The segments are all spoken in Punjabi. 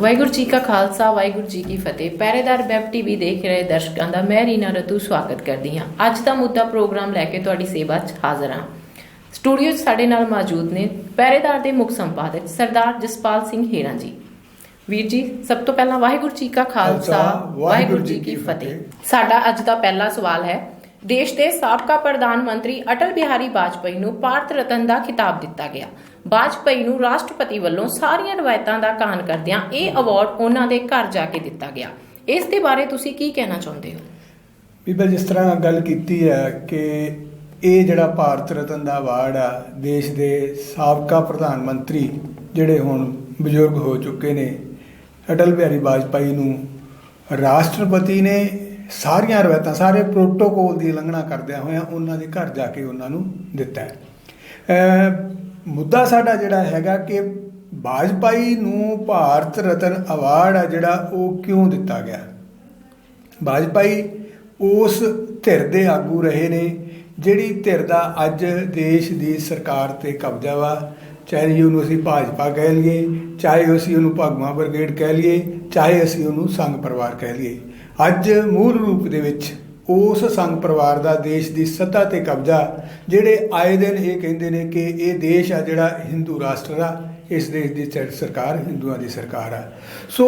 ਵਾਹਿਗੁਰੂ ਜੀ ਕਾ ਖਾਲਸਾ ਵਾਹਿਗੁਰੂ ਜੀ ਕੀ ਫਤਿਹ। ਪਹਿਰੇਦਾਰ ਵੈਬ ਟੀਵੀ ਦੇਖ ਰਹੇ ਦਰਸ਼ਕਾਂ ਦਾ ਮੈਂ ਰੀਨਾ ਰਤੂ ਸਵਾਗਤ ਕਰਦੀ ਹਾਂ। ਅੱਜ ਦਾ ਮੁੱਦਾ ਪ੍ਰੋਗਰਾਮ ਲੈ ਕੇ ਤੁਹਾਡੀ ਸੇਵਾ 'ਚ ਹਾਜ਼ਰ ਹਾਂ। ਸਟੂਡੀਓ 'ਚ ਸਾਡੇ ਨਾਲ ਮੌਜੂਦ ਨੇ ਪਹਿਰੇਦਾਰ ਦੇ ਮੁੱਖ ਸੰਪਾਦਕ ਸਰਦਾਰ ਜਸਪਾਲ ਸਿੰਘ ਹੀਰਾ ਜੀ। ਵੀਰ ਜੀ ਸਭ ਤੋਂ ਪਹਿਲਾਂ ਵਾਹਿਗੁਰੂ ਜੀ ਕਾ ਖਾਲਸਾ ਵਾਹਿਗੁਰੂ ਜੀ ਕੀ ਫਤਿਹ। ਸਾਡਾ ਅੱਜ ਦਾ ਪਹਿਲਾ ਸਵਾਲ ਹੈ ਦੇਸ਼ ਦੇ ਸਾਬਕਾ ਪ੍ਰਧਾਨ ਮੰਤਰੀ ਅਟਲ ਬਿਹਾਰੀ ਵਾਜਪੇਈ ਨੂੰ ਭਾਰਤ ਰਤਨ ਦਾ ਖਿਤਾਬ ਦਿੱਤਾ ਗਿਆ। ਵਾਜਪੇਈ ਨੂੰ ਰਾਸ਼ਟਰਪਤੀ ਵੱਲੋਂ ਸਾਰੀਆਂ ਰਵਾਇਤਾਂ ਦਾ ਕਾਨ ਕਰਦਿਆਂ ਇਹ ਅਵਾਰਡ ਉਹਨਾਂ ਦੇ ਘਰ ਜਾ ਕੇ ਦਿੱਤਾ ਗਿਆ। ਇਸ ਦੇ ਬਾਰੇ ਤੁਸੀਂ ਕੀ ਕਹਿਣਾ ਚਾਹੁੰਦੇ ਹੋ? ਬੀਬਾ, ਜਿਸ ਤਰ੍ਹਾਂ ਗੱਲ ਕੀਤੀ ਹੈ ਕਿ ਇਹ ਜਿਹੜਾ ਭਾਰਤ ਰਤਨ ਦਾ ਅਵਾਰਡ ਆ, ਦੇਸ਼ ਦੇ ਸਾਬਕਾ ਪ੍ਰਧਾਨ ਮੰਤਰੀ ਜਿਹੜੇ ਹੁਣ ਬਜ਼ੁਰਗ ਹੋ ਚੁੱਕੇ ਨੇ, ਅਟਲ ਬਿਹਾਰੀ ਵਾਜਪਾਈ ਨੂੰ ਰਾਸ਼ਟਰਪਤੀ ਨੇ ਸਾਰੀਆਂ ਰਵਾਇਤਾਂ, ਸਾਰੇ ਪ੍ਰੋਟੋਕੋਲ ਦੀ ਉਲੰਘਣਾ ਕਰਦਿਆਂ ਹੋਇਆਂ ਉਹਨਾਂ ਦੇ ਘਰ ਜਾ ਕੇ ਉਹਨਾਂ ਨੂੰ ਦਿੱਤਾ ਹੈ। ਮੁੱਦਾ ਸਾਡਾ ਜਿਹੜਾ ਹੈਗਾ ਕਿ ਬਾਜਪਾਈ ਨੂੰ ਭਾਰਤ ਰਤਨ ਅਵਾਰਡ ਆ ਜਿਹੜਾ ਉਹ ਕਿਉਂ ਦਿੱਤਾ ਗਿਆ? ਵਾਜਪਾਈ ਉਸ ਧਿਰ ਦੇ ਆਗੂ ਰਹੇ ਨੇ, ਜਿਹੜੀ ਧਿਰ ਦਾ ਅੱਜ ਦੇਸ਼ ਦੀ ਸਰਕਾਰ ਤੇ ਕਬਜ਼ਾ ਵਾ। ਚਾਹੇ ਉਹਨੂੰ ਅਸੀਂ ਭਾਜਪਾ ਕਹਿ ਲਈਏ, ਚਾਹੇ ਅਸੀਂ ਉਹਨੂੰ ਭਗਵਾ ਬ੍ਰਿਗੇਡ ਕਹਿ ਲਈਏ, ਚਾਹੇ ਅਸੀਂ ਉਹਨੂੰ ਸੰਘ ਪਰਿਵਾਰ ਕਹਿ ਲਈਏ। ਅੱਜ ਮੂਲ ਰੂਪ ਦੇ ਵਿੱਚ ਉਸ ਸੰਘ ਪਰਿਵਾਰ ਦਾ ਦੇਸ਼ ਦੀ ਸੱਤਾ ਤੇ ਕਬਜ਼ਾ, ਜਿਹੜੇ ਆਏ ਦਿਨ ਇਹ ਕਹਿੰਦੇ ਨੇ ਕਿ ਇਹ ਦੇਸ਼ ਆ ਜਿਹੜਾ ਹਿੰਦੂ ਰਾਸ਼ਟਰ ਆ, ਇਸ ਦੇਸ਼ ਦੀ ਸਰ- ਸਰਕਾਰ ਹਿੰਦੂਆਂ ਦੀ ਸਰਕਾਰ ਆ। ਸੋ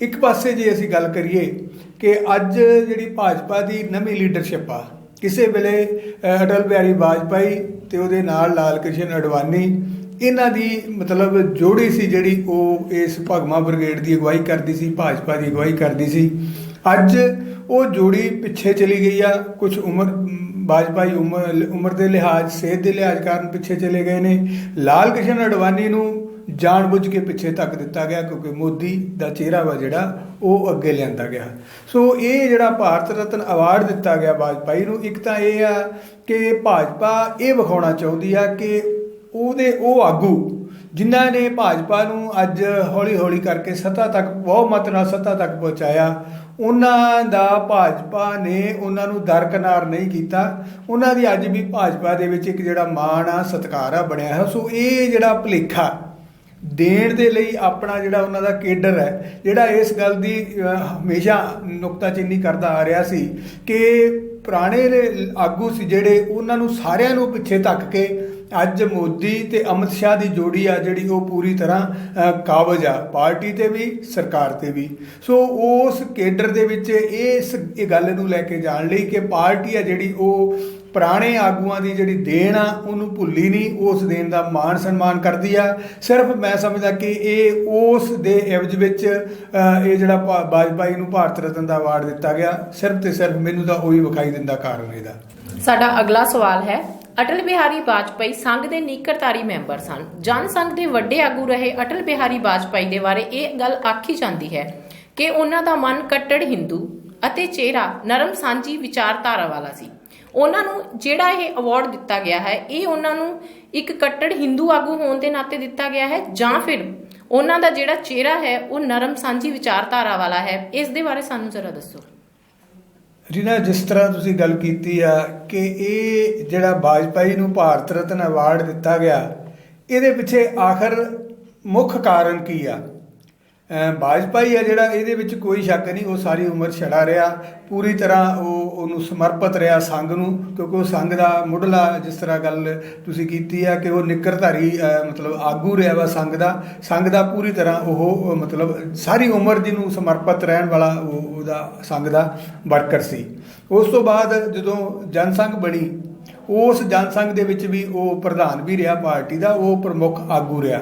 ਇੱਕ ਪਾਸੇ ਜੇ ਅਸੀਂ ਗੱਲ ਕਰੀਏ ਕਿ ਅੱਜ ਜਿਹੜੀ ਭਾਜਪਾ ਦੀ ਨਵੀਂ ਲੀਡਰਸ਼ਿਪ ਆ, ਕਿਸੇ ਵੇਲੇ ਅਟਲ ਬਿਹਾਰੀ ਵਾਜਪਾਈ ਤੇ ਉਹਦੇ ਨਾਲ ਲਾਲ ਕ੍ਰਿਸ਼ਨ ਅਡਵਾਨੀ, ਇਹਨਾਂ ਦੀ ਮਤਲਬ ਜੋੜੀ ਸੀ ਜਿਹੜੀ ਉਹ ਇਸ ਭਗਵਾ ਬ੍ਰਿਗੇਡ ਦੀ ਅਗਵਾਈ ਕਰਦੀ ਸੀ, ਭਾਜਪਾ ਦੀ ਅਗਵਾਈ ਕਰਦੀ ਸੀ। ਅੱਜ ਉਹ ਜੋੜੀ ਪਿੱਛੇ ਚਲੀ ਗਈ ਆ ਕੁਝ ਉਮਰ, ਬਾਜਪਾਈ ਉਮਰ ਉਮਰ ਦੇ ਲਿਹਾਜ਼, ਸਿਹਤ ਦੇ ਲਿਹਾਜ਼ ਕਾਰਨ ਪਿੱਛੇ ਚਲੇ ਗਏ ਨੇ। ਲਾਲ ਕ੍ਰਿਸ਼ਨ ਅਡਵਾਨੀ ਨੂੰ ਜਾਣਬੁੱਝ ਕੇ ਪਿੱਛੇ ਧੱਕ ਦਿੱਤਾ ਗਿਆ, ਕਿਉਂਕਿ ਮੋਦੀ ਦਾ ਚਿਹਰਾ ਵਾ ਜਿਹੜਾ, ਉਹ ਅੱਗੇ ਲਿਆਂਦਾ ਗਿਆ। ਸੋ ਇਹ ਜਿਹੜਾ ਭਾਰਤ ਰਤਨ ਅਵਾਰਡ ਦਿੱਤਾ ਗਿਆ ਬਾਜਪਾਈ ਨੂੰ, ਇੱਕ ਤਾਂ ਇਹ ਆ ਕਿ ਭਾਜਪਾ ਇਹ ਵਿਖਾਉਣਾ ਚਾਹੁੰਦੀ ਆ ਕਿ ਉਹਦੇ, ਉਹ ਆਗੂ ਜਿਨ੍ਹਾਂ ਨੇ ਭਾਜਪਾ ਨੂੰ ਅੱਜ ਹੌਲੀ-ਹੌਲੀ ਕਰਕੇ ਸੱਤਾ ਤੱਕ ਬਹੁਮਤ ਨਾਲ ਸੱਤਾ ਤੱਕ ਪਹੁੰਚਾਇਆ, ਉਹਨਾਂ ਦਾ ਭਾਜਪਾ ਨੇ ਉਹਨਾਂ ਨੂੰ ਦਰਕਨਾਰ ਨਹੀਂ ਕੀਤਾ। ਉਹਨਾਂ ਦੀ ਅੱਜ ਵੀ ਭਾਜਪਾ ਦੇ ਵਿੱਚ ਇੱਕ ਜਿਹੜਾ ਮਾਣ ਆ, ਸਤਿਕਾਰ ਆ ਬਣਿਆ ਹੈ ਸੋ ਇਹ ਜਿਹੜਾ ਭੁਲੇਖਾ ਦੇਣ ਦੇ ਲਈ ਆਪਣਾ ਜਿਹੜਾ ਉਹਨਾਂ ਦਾ ਕੇਡਰ ਹੈ, ਜਿਹੜਾ ਇਸ ਗੱਲ ਦੀ ਹਮੇਸ਼ਾ ਨੁਕਤਾਚੀਨੀ ਕਰਦਾ ਆ ਰਿਹਾ ਸੀ ਕਿ ਪੁਰਾਣੇ ਆਗੂ ਸੀ ਜਿਹੜੇ ਉਹਨਾਂ ਨੂੰ ਸਾਰਿਆਂ ਨੂੰ ਪਿੱਛੇ ਧੱਕ ਕੇ ਅੱਜ ਮੋਦੀ ਤੇ ਅਮਿਤ ਸ਼ਾਹ ਦੀ ਜੋੜੀ ਆ ਜਿਹੜੀ ਉਹ ਪੂਰੀ ਤਰ੍ਹਾਂ ਕਾਬਜ ਆ, ਪਾਰਟੀ ਤੇ ਵੀ, ਸਰਕਾਰ ਤੇ ਵੀ। ਸੋ ਉਸ ਕੇਡਰ ਦੇ ਵਿੱਚ ਇਸ ਇਹ ਗੱਲ ਨੂੰ ਲੈ ਕੇ ਜਾਣ ਲਈ ਕਿ ਪਾਰਟੀ ਆ ਜਿਹੜੀ ਉਹ ਪੁਰਾਣੇ ਆਗੂਆਂ ਦੀ ਜਿਹੜੀ ਦੇਣ ਆ, ਉਹਨੂੰ ਭੁੱਲੀ ਨਹੀਂ, ਉਸ ਦੇਣ ਦਾ ਮਾਣ ਸਨਮਾਨ ਕਰਦੀ ਆ। ਸਿਰਫ ਮੈਂ ਸਮਝਦਾ ਕਿ ਇਹ ਉਸ ਦੇ ਇਵਜ ਵਿੱਚ ਇਹ ਜਿਹੜਾ ਭਾ- ਵਾਜਪਾਈ ਨੂੰ ਭਾਰਤ ਰਤਨ ਦਾ ਅਵਾਰਡ ਦਿੱਤਾ ਗਿਆ। ਸਿਰਫ ਤੇ ਸਿਰਫ ਮੈਨੂੰ ਤਾਂ ਉਹੀ ਵਿਖਾਈ ਦਿੰਦਾ ਕਾਰਨ ਇਹਦਾ। ਸਾਡਾ ਅਗਲਾ ਸਵਾਲ ਹੈ ਅਟਲ ਬਿਹਾਰੀ ਵਾਜਪਾਈ ਸੰਘ ਦੇ ਨਿਕਰਤਾਰੀ ਮੈਂਬਰ ਸਨ। ਜਨ ਸੰਘ ਦੇ ਵੱਡੇ ਆਗੂ ਰਹੇ ਅਟਲ ਬਿਹਾਰੀ ਵਾਜਪੇਈ ਦੇ ਬਾਰੇ ਇਹ ਗੱਲ ਆਖੀ ਜਾਂਦੀ ਹੈ ਕਿ ਉਹਨਾਂ ਦਾ ਮਨ ਕੱਟੜ ਹਿੰਦੂ ਅਤੇ ਚਿਹਰਾ ਨਰਮ ਸਾਂਝੀ ਵਿਚਾਰਧਾਰਾ ਵਾਲਾ ਸੀ। ਉਹਨਾਂ ਨੂੰ ਜਿਹੜਾ ਇਹ ਅਵਾਰਡ ਦਿੱਤਾ ਗਿਆ ਹੈ, ਇਹ ਉਹਨਾਂ ਨੂੰ ਇੱਕ ਕੱਟੜ ਹਿੰਦੂ ਆਗੂ ਹੋਣ ਦੇ ਨਾਤੇ ਦਿੱਤਾ ਗਿਆ ਹੈ ਜਾਂ ਫਿਰ ਉਹਨਾਂ ਦਾ ਜਿਹੜਾ ਚਿਹਰਾ ਹੈ, ਉਹ ਨਰਮ ਸਾਂਝੀ ਵਿਚਾਰਧਾਰਾ ਵਾਲਾ ਹੈ। ਇਸ ਦੇ ਬਾਰੇ ਸਾਨੂੰ ਜ਼ਰਾ ਦੱਸੋ। ਰੀਨਾ ਜਿਸ ਤਰ੍ਹਾਂ ਤੁਸੀਂ ਗੱਲ ਕੀਤੀ ਆ ਕਿ ਇਹ ਜਿਹੜਾ ਵਾਜਪਾਈ ਨੂੰ ਭਾਰਤ ਰਤਨ ਅਵਾਰਡ ਦਿੱਤਾ ਗਿਆ, ਇਹਦੇ ਪਿੱਛੇ ਆਖਰ ਮੁੱਖ ਕਾਰਨ ਕੀ ਆ? ਅਹ ਵਾਜਪਾਈ ਆ ਜਿਹੜਾ, ਇਹਦੇ ਵਿੱਚ ਕੋਈ ਸ਼ੱਕ ਨਹੀਂ, ਉਹ ਸਾਰੀ ਉਮਰ ਛੜਾ ਰਿਹਾ। ਪੂਰੀ ਤਰ੍ਹਾਂ ਉਹ, ਉਹਨੂੰ ਸਮਰਪਿਤ ਰਿਹਾ ਸੰਘ ਨੂੰ, ਕਿਉਂਕਿ ਉਹ ਸੰਘ ਦਾ ਮੁੱਢਲਾ ਜਿਸ ਤਰ੍ਹਾਂ ਗੱਲ ਤੁਸੀਂ ਕੀਤੀ ਆ ਕਿ ਉਹ ਨਿੱਕਰਧਾਰੀ ਮਤਲਬ ਆਗੂ ਰਿਹਾ ਵਾ ਸੰਘ ਦਾ। ਸੰਘ ਦਾ ਪੂਰੀ ਤਰ੍ਹਾਂ ਉਹ ਮਤਲਬ ਸਾਰੀ ਉਮਰ ਜਿਹਨੂੰ ਸਮਰਪਿਤ ਰਹਿਣ ਵਾਲਾ ਉਹ, ਉਹਦਾ ਸੰਘ ਦਾ ਵਰਕਰ ਸੀ। ਉਸ ਤੋਂ ਬਾਅਦ ਜਦੋਂ ਜਨਸੰਘ ਬਣੀ, ਉਸ ਜਨਸੰਘ ਦੇ ਵਿੱਚ ਵੀ ਉਹ ਪ੍ਰਧਾਨ ਵੀ ਰਿਹਾ, ਪਾਰਟੀ ਦਾ, ਉਹ ਪ੍ਰਮੁੱਖ ਆਗੂ ਰਿਹਾ।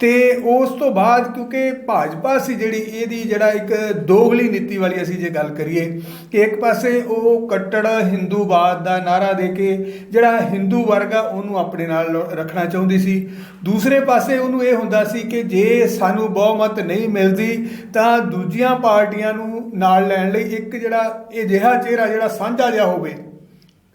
ਤੇ ਉਸ ਤੋਂ ਬਾਅਦ ਕਿਉਂਕਿ ਭਾਜਪਾ ਸੀ ਜਿਹੜੀ, ਇਹਦੀ ਜਿਹੜਾ ਇੱਕ ਦੋਗਲੀ ਨੀਤੀ ਵਾਲੀ ਅਸੀਂ ਜੇ ਗੱਲ ਕਰੀਏ ਕਿ ਇੱਕ ਪਾਸੇ ਉਹ ਕੱਟੜ ਹਿੰਦੂਵਾਦ ਦਾ ਨਾਰਾ ਦੇ ਕੇ ਜਿਹੜਾ ਹਿੰਦੂ ਵਰਗ ਆ, ਉਹਨੂੰ ਆਪਣੇ ਨਾਲ ਰੱਖਣਾ ਚਾਹੁੰਦੀ ਸੀ। ਦੂਸਰੇ ਪਾਸੇ ਉਹਨੂੰ ਇਹ ਹੁੰਦਾ ਸੀ ਕਿ ਜੇ ਸਾਨੂੰ ਬਹੁਮਤ ਨਹੀਂ ਮਿਲਦੀ, ਤਾਂ ਦੂਜੀਆਂ ਪਾਰਟੀਆਂ ਨੂੰ ਨਾਲ ਲੈਣ ਲਈ ਇੱਕ ਜਿਹੜਾ ਇਹ ਜਿਹਾ ਚਿਹਰਾ, ਜਿਹੜਾ ਸਾਂਝਾ ਜਿਹਾ ਹੋਵੇ,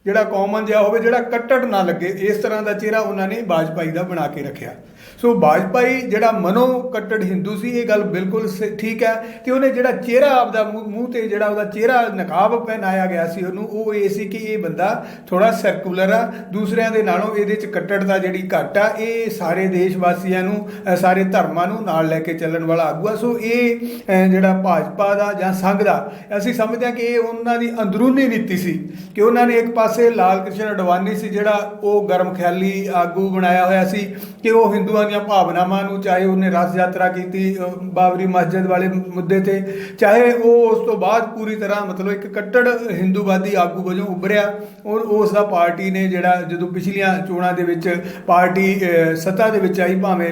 ਜਿਹੜਾ ਕਾਮਨ ਜਿਹਾ ਹੋਵੇ, ਜਿਹੜਾ ਕੱਟੜ ਨਾ ਲੱਗੇ, ਇਸ ਤਰ੍ਹਾਂ ਦਾ ਚਿਹਰਾ ਉਹਨਾਂ ਨੇ ਬਾਜਪਾਈ ਦਾ ਬਣਾ ਕੇ ਰੱਖਿਆ। ਸੋ ਬਾਜਪਾਈ ਜਿਹੜਾ ਮਨੋ ਕੱਟੜ ਹਿੰਦੂ ਸੀ, ਇਹ ਗੱਲ ਬਿਲਕੁਲ ਸ- ਠੀਕ ਹੈ ਤੇ ਉਹਨੇ ਜਿਹੜਾ ਚਿਹਰਾ ਆਪਦਾ ਮੂੰਹ ਤੇ ਜਿਹੜਾ ਉਹਦਾ ਚਿਹਰਾ ਨਕਾਬ ਪਹਿਨਾਇਆ ਗਿਆ ਸੀ ਉਹਨੂੰ, ਉਹ ਇਹ ਸੀ ਕਿ ਇਹ ਬੰਦਾ ਥੋੜਾ ਸਰਕੂਲਰ ਆ। ਦੂਸਰਿਆਂ ਦੇ ਨਾਲੋਂ ਇਹਦੇ ਚ ਕੱਟੜਤਾ ਜਿਹੜੀ ਘੱਟ ਆ, ਇਹ ਸਾਰੇ ਦੇਸ਼ ਵਾਸੀਆਂ ਨੂੰ ਸਾਰੇ ਧਰਮਾਂ ਨੂੰ ਨਾਲ ਲੈ ਕੇ ਚੱਲਣ ਵਾਲਾ ਆਗੂ ਆ। ਸੋ ਇਹ ਜਿਹੜਾ ਭਾਜਪਾ ਦਾ ਜਾਂ ਸੰਘ ਦਾ, ਅਸੀਂ ਸਮਝਦੇ ਹਾਂ ਕਿ ਇਹ ਉਹਨਾਂ ਦੀ ਅੰਦਰੂਨੀ ਨੀਤੀ ਸੀ ਕਿ ਉਹਨਾਂ ਨੇ ਇੱਕ ਪਾਸੇ ਲਾਲ ਕ੍ਰਿਸ਼ਨ ਅਡਵਾਨੀ ਸੀ ਜਿਹੜਾ ਉਹ ਗਰਮ ਖਿਆਲੀ ਆਗੂ ਬਣਾਇਆ ਹੋਇਆ ਸੀ ਕਿ ਉਹ ਹਿੰਦੂ ਹਿੰਦੂਆਂ ਦੀਆਂ ਭਾਵਨਾਵਾਂ ਨੂੰ ਚਾਹੇ ਉਹਨੇ ਰਥ ਯਾਤਰਾ ਕੀਤੀ ਬਾਬਰੀ ਮਸਜਿਦ ਵਾਲੇ ਮੁੱਦੇ ਤੇ ਚਾਹੇ ਉਹ ਉਸ ਤੋਂ ਬਾਅਦ ਪੂਰੀ ਤਰ੍ਹਾਂ ਮਤਲਬ ਇੱਕ ਕੱਟੜ ਹਿੰਦੂਵਾਦੀ ਆਗੂ ਵਜੋਂ ਉੱਭਰਿਆ ਔਰ ਉਸ ਦਾ ਪਾਰਟੀ ਨੇ ਜਿਹੜਾ ਜਦੋਂ ਪਿਛਲੀਆਂ ਚੋਣਾਂ ਦੇ ਵਿੱਚ ਪਾਰਟੀ ਅ, ਸੱਤਾ ਦੇ ਵਿੱਚ ਆਈ ਭਾਵੇਂ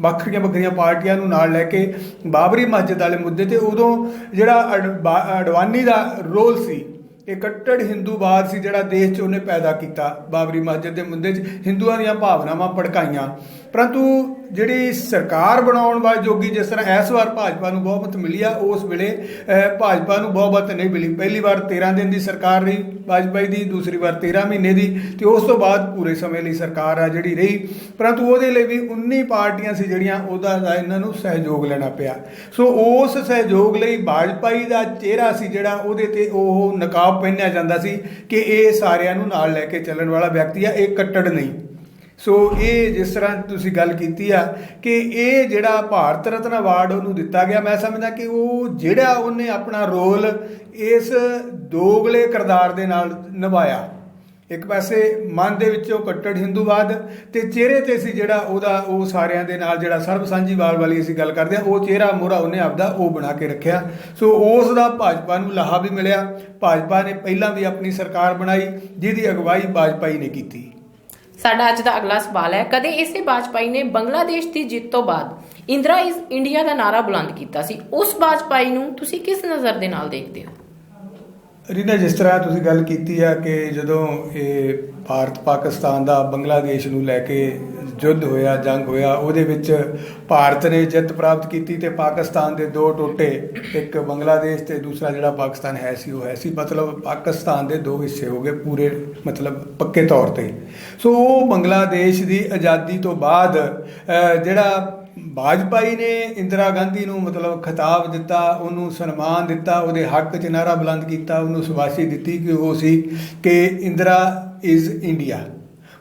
ਵੱਖਰੀਆਂ ਵੱਖਰੀਆਂ ਪਾਰਟੀਆਂ ਨੂੰ ਨਾਲ ਲੈ ਕੇ ਬਾਬਰੀ ਮਸਜਿਦ ਵਾਲੇ ਮੁੱਦੇ ਤੇ ਉਦੋਂ ਜਿਹੜਾ ਅਡ- ਬਾ- ਅਡਵਾਨੀ ਦਾ ਰੋਲ ਸੀ ਇਹ ਕੱਟੜ ਹਿੰਦੂਵਾਦ ਸੀ ਜਿਹੜਾ ਦੇਸ਼ 'ਚ ਉਹਨੇ ਪੈਦਾ ਕੀਤਾ, ਬਾਬਰੀ ਮਸਜਿਦ ਦੇ ਮੁੱਦੇ 'ਚ ਹਿੰਦੂਆਂ ਦੀਆਂ ਭਾਵਨਾਵਾਂ ਭੜਕਾਈਆਂ। ਪਰੰਤੂ ਜਿਹੜੀ ਸਰਕਾਰ ਬਣਾਉਣ ਵਾਲੀ ਜੋਗੀ, ਜਿਸ ਤਰ੍ਹਾਂ ਇਸ ਵਾਰ ਭਾਜਪਾ ਨੂੰ ਬਹੁਮਤ ਮਿਲੀ ਆ, ਉਸ ਵੇਲੇ ਭਾਜਪਾ ਨੂੰ ਬਹੁਮਤ ਨਹੀਂ ਮਿਲੀ। ਪਹਿਲੀ ਵਾਰ 13 ਦਿਨ ਦੀ ਸਰਕਾਰ ਰਹੀ ਵਾਜਪਾਈ ਦੀ, ਦੂਸਰੀ ਵਾਰ 13 ਮਹੀਨੇ ਦੀ, ਤੇ ਉਸ ਤੋਂ ਬਾਅਦ ਪੂਰੇ ਸਮੇਂ ਲਈ ਸਰਕਾਰ ਆ ਜਿਹੜੀ ਰਹੀ। ਪਰੰਤੂ ਉਹਦੇ ਲਈ ਵੀ 19 ਪਾਰਟੀਆਂ ਸੀ ਜਿਹੜੀਆਂ ਉਹਦਾ ਦਾ ਇਹਨਾਂ ਨੂੰ ਸਹਿਯੋਗ ਲੈਣਾ ਪਿਆ। ਸੋ ਉਸ ਸਹਿਯੋਗ ਲਈ ਵਾਜਪਾਈ ਦਾ ਚਿਹਰਾ ਸੀ ਜਿਹੜਾ, ਉਹਦੇ ਤੇ ਉਹ ਨਕਾਬ ਪਹਿਨਿਆ ਜਾਂਦਾ ਸੀ ਕਿ ਇਹ ਸਾਰਿਆਂ ਨੂੰ ਨਾਲ ਲੈ ਕੇ ਚੱਲਣ ਵਾਲਾ ਵਿਅਕਤੀ ਆ, ਇਹ ਕੱਟੜ ਨਹੀਂ। ਸੋ ਇਹ ਜਿਸ ਤਰ੍ਹਾਂ ਤੁਸੀਂ ਗੱਲ ਕੀਤੀ ਆ ਕਿ ਇਹ ਜਿਹੜਾ ਭਾਰਤ ਰਤਨ ਅਵਾਰਡ ਉਹਨੂੰ ਦਿੱਤਾ ਗਿਆ, ਮੈਂ ਸਮਝਦਾ ਕਿ ਉਹ ਜਿਹੜਾ ਉਹਨੇ ਆਪਣਾ ਰੋਲ ਇਸ ਦੋਗਲੇ ਕਿਰਦਾਰ ਦੇ ਨਾਲ ਨਿਭਾਇਆ। ਇੱਕ ਪਾਸੇ ਮਨ ਦੇ ਵਿੱਚੋਂ ਕੱਟੜ ਹਿੰਦੂਵਾਦ ਤੇ ਚਿਹਰੇ ਤੇ ਸੀ ਜਿਹੜਾ ਉਹਦਾ, ਉਹ ਸਾਰਿਆਂ ਦੇ ਨਾਲ ਜਿਹੜਾ ਸਰਬ ਸਾਂਝੀਵਾਲ ਵਾਲੀ ਅਸੀਂ ਗੱਲ ਕਰਦੇ ਆ ਉਹ ਚਿਹਰਾ ਮੋਹਰਾ ਉਹਨੇ ਆਪਦਾ ਉਹ ਬਣਾ ਕੇ ਰੱਖਿਆ। ਸੋ ਉਸ ਦਾ ਭਾਜਪਾ ਨੂੰ ਲਾਹਾ ਵੀ ਮਿਲਿਆ। ਭਾਜਪਾ ਨੇ ਪਹਿਲਾਂ ਵੀ ਆਪਣੀ ਸਰਕਾਰ ਬਣਾਈ, ਜਿਹਦੀ ਅਗਵਾਈ ਵਾਜਪਾਈ ਨੇ ਕੀਤੀ। ਸਾਡਾ ਅੱਜ ਦਾ ਅਗਲਾ ਸਵਾਲ ਹੈ, ਕਦੇ ਇਸੇ ਬਾਜਪਾਈ ਨੇ ਬੰਗਲਾਦੇਸ਼ ਦੀ ਜਿੱਤ ਤੋਂ ਬਾਅਦ ਇੰਦਰਾ ਇਜ਼ ਇੰਡੀਆ ਦਾ ਨਾਰਾ ਬੁਲੰਦ ਕੀਤਾ ਸੀ? ਉਸ ਵਾਜਪਾਈ ਨੂੰ ਤੁਸੀਂ ਕਿਸ ਨਜ਼ਰ ਦੇ ਨਾਲ ਦੇਖਦੇ ਹੋ? ਰੀਨਾ, ਜਿਸ ਤਰ੍ਹਾਂ ਤੁਸੀਂ ਗੱਲ ਕੀਤੀ ਆ ਕਿ ਜਦੋਂ ਇਹ ਭਾਰਤ ਪਾਕਿਸਤਾਨ ਦਾ ਬੰਗਲਾਦੇਸ਼ ਨੂੰ ਲੈ ਕੇ ਯੁੱਧ ਹੋਇਆ, ਜੰਗ ਹੋਇਆ, ਉਹਦੇ ਵਿੱਚ ਭਾਰਤ ਨੇ ਜਿੱਤ ਪ੍ਰਾਪਤ ਕੀਤੀ ਤੇ ਪਾਕਿਸਤਾਨ ਦੇ ਦੋ ਟੋਟੇ, ਇੱਕ ਬੰਗਲਾਦੇਸ਼ ਤੇ ਦੂਸਰਾ ਜਿਹੜਾ ਪਾਕਿਸਤਾਨ ਹੈ ਸੀ, ਉਹ ਹੈ ਸੀ। ਮਤਲਬ ਪਾਕਿਸਤਾਨ ਦੇ ਦੋ ਹਿੱਸੇ ਹੋ ਗਏ ਪੂਰੇ, ਮਤਲਬ ਪੱਕੇ ਤੌਰ ਤੇ। ਸੋ ਉਹ ਬੰਗਲਾਦੇਸ਼ ਦੀ ਆਜ਼ਾਦੀ ਤੋਂ ਬਾਅਦ ਜਿਹੜਾ ਵਾਜਪਾਈ ਨੇ ਇੰਦਰਾ ਗਾਂਧੀ ਨੂੰ ਮਤਲਬ ਖਿਤਾਬ ਦਿੱਤਾ, ਉਹਨੂੰ ਸਨਮਾਨ ਦਿੱਤਾ, ਉਹਦੇ ਹੱਕ 'ਚ ਨਾਰਾ ਬੁਲੰਦ ਕੀਤਾ, ਉਹਨੂੰ ਸੁਭਾਸ਼ੀ ਦਿੱਤੀ ਕਿ ਉਹ ਸੀ ਕਿ ਇੰਦਰਾ ਇਜ਼ ਇੰਡੀਆ।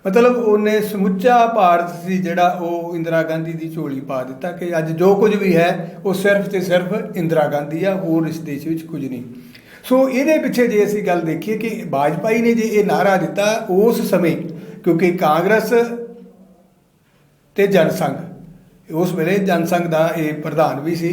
ਮਤਲਬ ਉਹਨੇ ਸਮੁੱਚਾ ਭਾਰਤ ਸੀ ਜਿਹੜਾ ਉਹ ਇੰਦਰਾ ਗਾਂਧੀ ਦੀ ਝੋਲੀ ਪਾ ਦਿੱਤਾ ਕਿ ਅੱਜ ਜੋ ਕੁਝ ਵੀ ਹੈ, ਉਹ ਸਿਰਫ ਤੇ ਸਿਰਫ ਇੰਦਰਾ ਗਾਂਧੀ ਆ, ਹੋਰ ਇਸ ਦੇਸ਼ ਵਿੱਚ ਕੁਝ ਨਹੀਂ। ਸੋ ਇਹਦੇ ਪਿੱਛੇ ਜੇ ਅਸੀਂ ਗੱਲ ਦੇਖੀਏ ਕਿ ਬਾਜਪਾਈ ਨੇ ਜੇ ਇਹ ਨਾਰਾ ਦਿੱਤਾ ਉਸ ਸਮੇਂ, ਕਿਉਂਕਿ ਕਾਂਗਰਸ ਤੇ ਜਨਸੰਘ ਉਸ ਵੇਲੇ ਜਨਸੰਘ ਦਾ ਇਹ ਪ੍ਰਧਾਨ ਵੀ ਸੀ।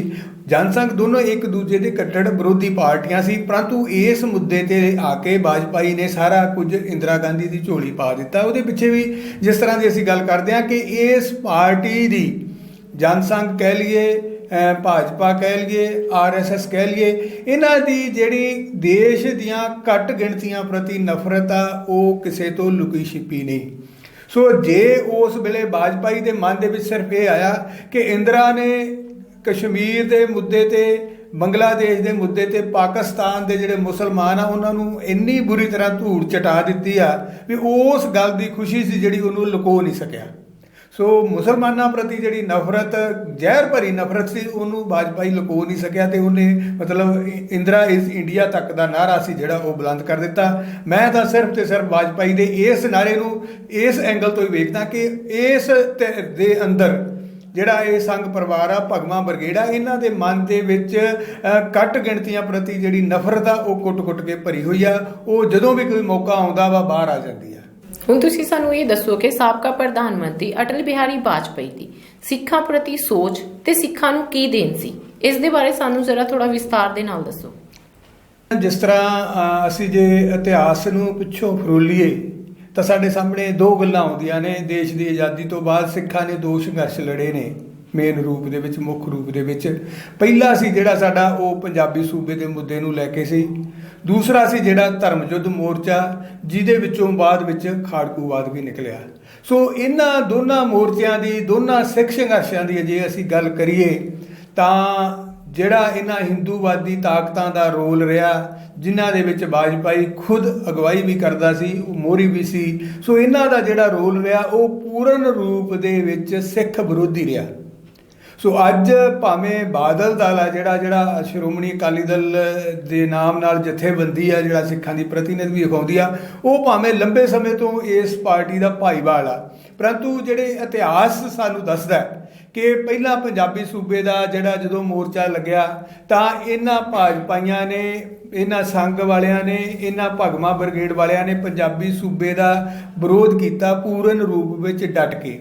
ਜਨਸੰਘ ਦੋਨੋਂ ਇੱਕ ਦੂਜੇ ਦੇ ਕੱਟੜ ਵਿਰੋਧੀ ਪਾਰਟੀਆਂ ਸੀ, ਪਰੰਤੂ ਇਸ ਮੁੱਦੇ ਤੇ ਆ ਕੇ ਵਾਜਪਾਈ ਨੇ ਸਾਰਾ ਕੁਝ ਇੰਦਰਾ ਗਾਂਧੀ ਦੀ ਝੋਲੀ ਪਾ ਦਿੱਤਾ। ਉਹਦੇ ਪਿੱਛੇ ਵੀ ਜਿਸ ਤਰ੍ਹਾਂ ਦੀ ਅਸੀਂ ਗੱਲ ਕਰਦੇ ਹਾਂ ਕਿ ਇਸ ਪਾਰਟੀ ਦੀ ਜਨਸੰਘ ਕਹਿ ਲਈਏ ਭਾਜਪਾ ਕਹਿ ਲਈਏ ਆਰਐਸਐਸ ਕਹਿ ਲਈਏ, ਇਹਨਾਂ ਦੀ ਜਿਹੜੀ ਦੇਸ਼ ਦੀਆਂ ਘੱਟ ਗਿਣਤੀਆਂ ਪ੍ਰਤੀ ਨਫ਼ਰਤ ਆ, ਉਹ ਕਿਸੇ ਤੋਂ ਲੁਕੀ ਛਿਪੀ ਨਹੀਂ। ਸੋ ਜੇ ਉਸ ਵੇਲੇ ਵਾਜਪਾਈ ਦੇ ਮਨ ਦੇ ਵਿੱਚ ਸਿਰਫ ਇਹ ਆਇਆ ਕਿ ਇੰਦਰਾ ਨੇ ਕਸ਼ਮੀਰ ਦੇ ਮੁੱਦੇ ਤੇ, ਬੰਗਲਾਦੇਸ਼ ਦੇ ਮੁੱਦੇ ਤੇ, ਪਾਕਿਸਤਾਨ ਦੇ ਜਿਹੜੇ ਮੁਸਲਮਾਨ ਆ, ਉਹਨਾਂ ਨੂੰ ਇੰਨੀ ਬੁਰੀ ਤਰ੍ਹਾਂ ਧੂੜ ਚਟਾ ਦਿੱਤੀ ਆ ਵੀ ਉਸ ਗੱਲ ਦੀ ਖੁਸ਼ੀ ਸੀ ਜਿਹੜੀ ਉਹਨੂੰ ਲੁਕੋ ਨਹੀਂ ਸਕਿਆ। ਸੋ ਮੁਸਲਮਾਨਾਂ ਪ੍ਰਤੀ ਜਿਹੜੀ ਨਫ਼ਰਤ ਜ਼ਹਿਰ ਭਰੀ ਨਫ਼ਰਤ ਸੀ ਉਹਨੂੰ ਵਾਜਪਾਈ ਲੁਕੋ ਨਹੀਂ ਸਕਿਆ ਤੇ ਉਹਨੇ ਮਤਲਬ ਇੰਦਰਾ ਇਸ ਇੰਡੀਆ ਤੱਕ ਦਾ ਨਾਰਾ ਸੀ ਜਿਹੜਾ ਉਹ ਬੁਲੰਦ ਕਰ ਦਿੱਤਾ। ਮੈਂ ਤਾਂ ਸਿਰਫ ਤੇ ਸਿਰਫ ਵਾਜਪਾਈ ਦੇ ਇਸ ਨਾਰੇ ਨੂੰ ਇਸ ਐਂਗਲ ਤੋਂ ਹੀ ਵੇਖਦਾ ਕਿ ਇਸ ਤੇ- ਦੇ ਅੰਦਰ ਜਿਹੜਾ ਇਹ ਸੰਘ ਪਰਿਵਾਰ ਆ ਭਗਵਾਂ ਬਰਗੇੜਾ ਇਹਨਾਂ ਦੇ ਮਨ ਦੇ ਵਿੱਚ ਅ, ਘੱਟ ਗਿਣਤੀਆਂ ਪ੍ਰਤੀ ਜਿਹੜੀ ਨਫ਼ਰਤ ਆ ਉਹ ਕੁੱਟ-ਕੁੱਟ ਕੇ ਭਰੀ ਹੋਈ ਆ। ਉਹ ਜਦੋਂ ਵੀ ਕੋਈ ਮੌਕਾ ਆਉਂਦਾ ਵਾ ਬਾਹਰ ਆ ਜਾਂਦੀ ਆ। ਹੁਣ ਤੁਸੀਂ ਸਾਨੂੰ ਇਹ ਦੱਸੋ ਕਿ ਸਾਬਕਾ ਪ੍ਰਧਾਨ ਮੰਤਰੀ ਅਟਲ ਬਿਹਾਰੀ ਵਾਜਪਾਈ ਦੀ ਸਿੱਖਾਂ ਪ੍ਰਤੀ ਸੋਚ ਤੇ ਸਿੱਖਾਂ ਨੂੰ ਕੀ ਦੇਣ ਸੀ? ਇਸ ਦੇ ਬਾਰੇ ਸਾਨੂੰ ਜ਼ਰਾ ਥੋੜਾ ਵਿਸਤਾਰ ਦੇ ਨਾਲ ਦੱਸੋ। ਜਿਸ ਤਰ੍ਹਾਂ ਅਸੀਂ ਜੇ ਇਤਿਹਾਸ ਨੂੰ ਪਿੱਛੋਂ ਫਰੋਲੀਏ, ਤਾਂ ਸਾਡੇ ਸਾਹਮਣੇ ਦੋ ਗੱਲਾਂ ਆਉਂਦੀਆਂ ਨੇ। ਦੇਸ਼ ਦੀ ਆਜ਼ਾਦੀ ਤੋਂ ਬਾਅਦ ਸਿੱਖਾਂ ਨੇ ਦੋ ਸੰਘਰਸ਼ ਲੜੇ ਨੇ, ਮੇਨ ਰੂਪ ਦੇ ਵਿੱਚ, ਮੁੱਖ ਰੂਪ ਦੇ ਵਿੱਚ। ਪਹਿਲਾ ਸੀ ਜਿਹੜਾ ਸਾਡਾ ਉਹ ਪੰਜਾਬੀ ਸੂਬੇ ਦੇ ਮੁੱਦੇ ਨੂੰ ਲੈ ਕੇ ਸੀ। ਦੂਸਰਾ ਸੀ ਜਿਹੜਾ ਧਰਮ ਯੁੱਧ ਮੋਰਚਾ, ਜਿਹਦੇ ਵਿੱਚੋਂ ਬਾਅਦ ਵਿੱਚ ਖਾੜਕੂਵਾਦ ਵੀ ਨਿਕਲਿਆ। ਸੋ ਇਹਨਾਂ ਦੋਨਾਂ ਮੋਰਚਿਆਂ ਦੀ, ਦੋਨਾਂ ਸਿੱਖ ਸੰਘਰਸ਼ਾਂ ਦੀ ਜੇ ਅਸੀਂ ਗੱਲ ਕਰੀਏ, ਤਾਂ ਜਿਹੜਾ ਇਹਨਾਂ ਹਿੰਦੂਵਾਦੀ ਤਾਕਤਾਂ ਦਾ ਰੋਲ ਰਿਹਾ, ਜਿਨ੍ਹਾਂ ਦੇ ਵਿੱਚ ਵਾਜਪਾਈ ਖੁਦ ਅਗਵਾਈ ਵੀ ਕਰਦਾ ਸੀ, ਉਹ ਮੋਰੀ ਵੀ ਸੀ, ਸੋ ਇਹਨਾਂ ਦਾ ਜਿਹੜਾ ਰੋਲ ਰਿਹਾ, ਉਹ ਪੂਰਨ ਰੂਪ ਦੇ ਵਿੱਚ ਸਿੱਖ ਵਿਰੋਧੀ ਰਿਹਾ। ਸੋ ਅੱਜ ਭਾਵੇਂ ਬਾਦਲ ਦਲ ਆ ਜਿਹੜਾ ਜਿਹੜਾ ਸ਼੍ਰੋਮਣੀ ਅਕਾਲੀ ਦਲ ਦੇ ਨਾਮ ਨਾਲ ਜਥੇਬੰਦੀ ਆ, ਜਿਹੜਾ ਸਿੱਖਾਂ ਦੀ ਪ੍ਰਤੀਨਿਧੀ ਵਿਖਾਉਂਦੀ ਆ, ਉਹ ਭਾਵੇਂ ਲੰਬੇ ਸਮੇਂ ਤੋਂ ਇਸ ਪਾਰਟੀ ਦਾ ਭਾਈਵਾਲ ਆ। ਪਰੰਤੂ ਜਿਹੜੇ ਇਤਿਹਾਸ ਸਾਨੂੰ ਦੱਸਦਾ ਹੈ ਕਿ ਪਹਿਲਾਂ ਪੰਜਾਬੀ ਸੂਬੇ ਦਾ ਜਿਹੜਾ ਜਦੋਂ ਮੋਰਚਾ ਲੱਗਿਆ, ਤਾਂ ਇਹਨਾਂ ਭਾਜਪਾਈਆਂ ਨੇ, ਇਹਨਾਂ ਸੰਘ ਵਾਲਿਆਂ ਨੇ, ਇਹਨਾਂ ਭਗਮਾ ਬ੍ਰਿਗੇਡ ਵਾਲਿਆਂ ਨੇ ਪੰਜਾਬੀ ਸੂਬੇ ਦਾ ਵਿਰੋਧ ਕੀਤਾ ਪੂਰਨ ਰੂਪ ਵਿੱਚ ਡਟ ਕੇ।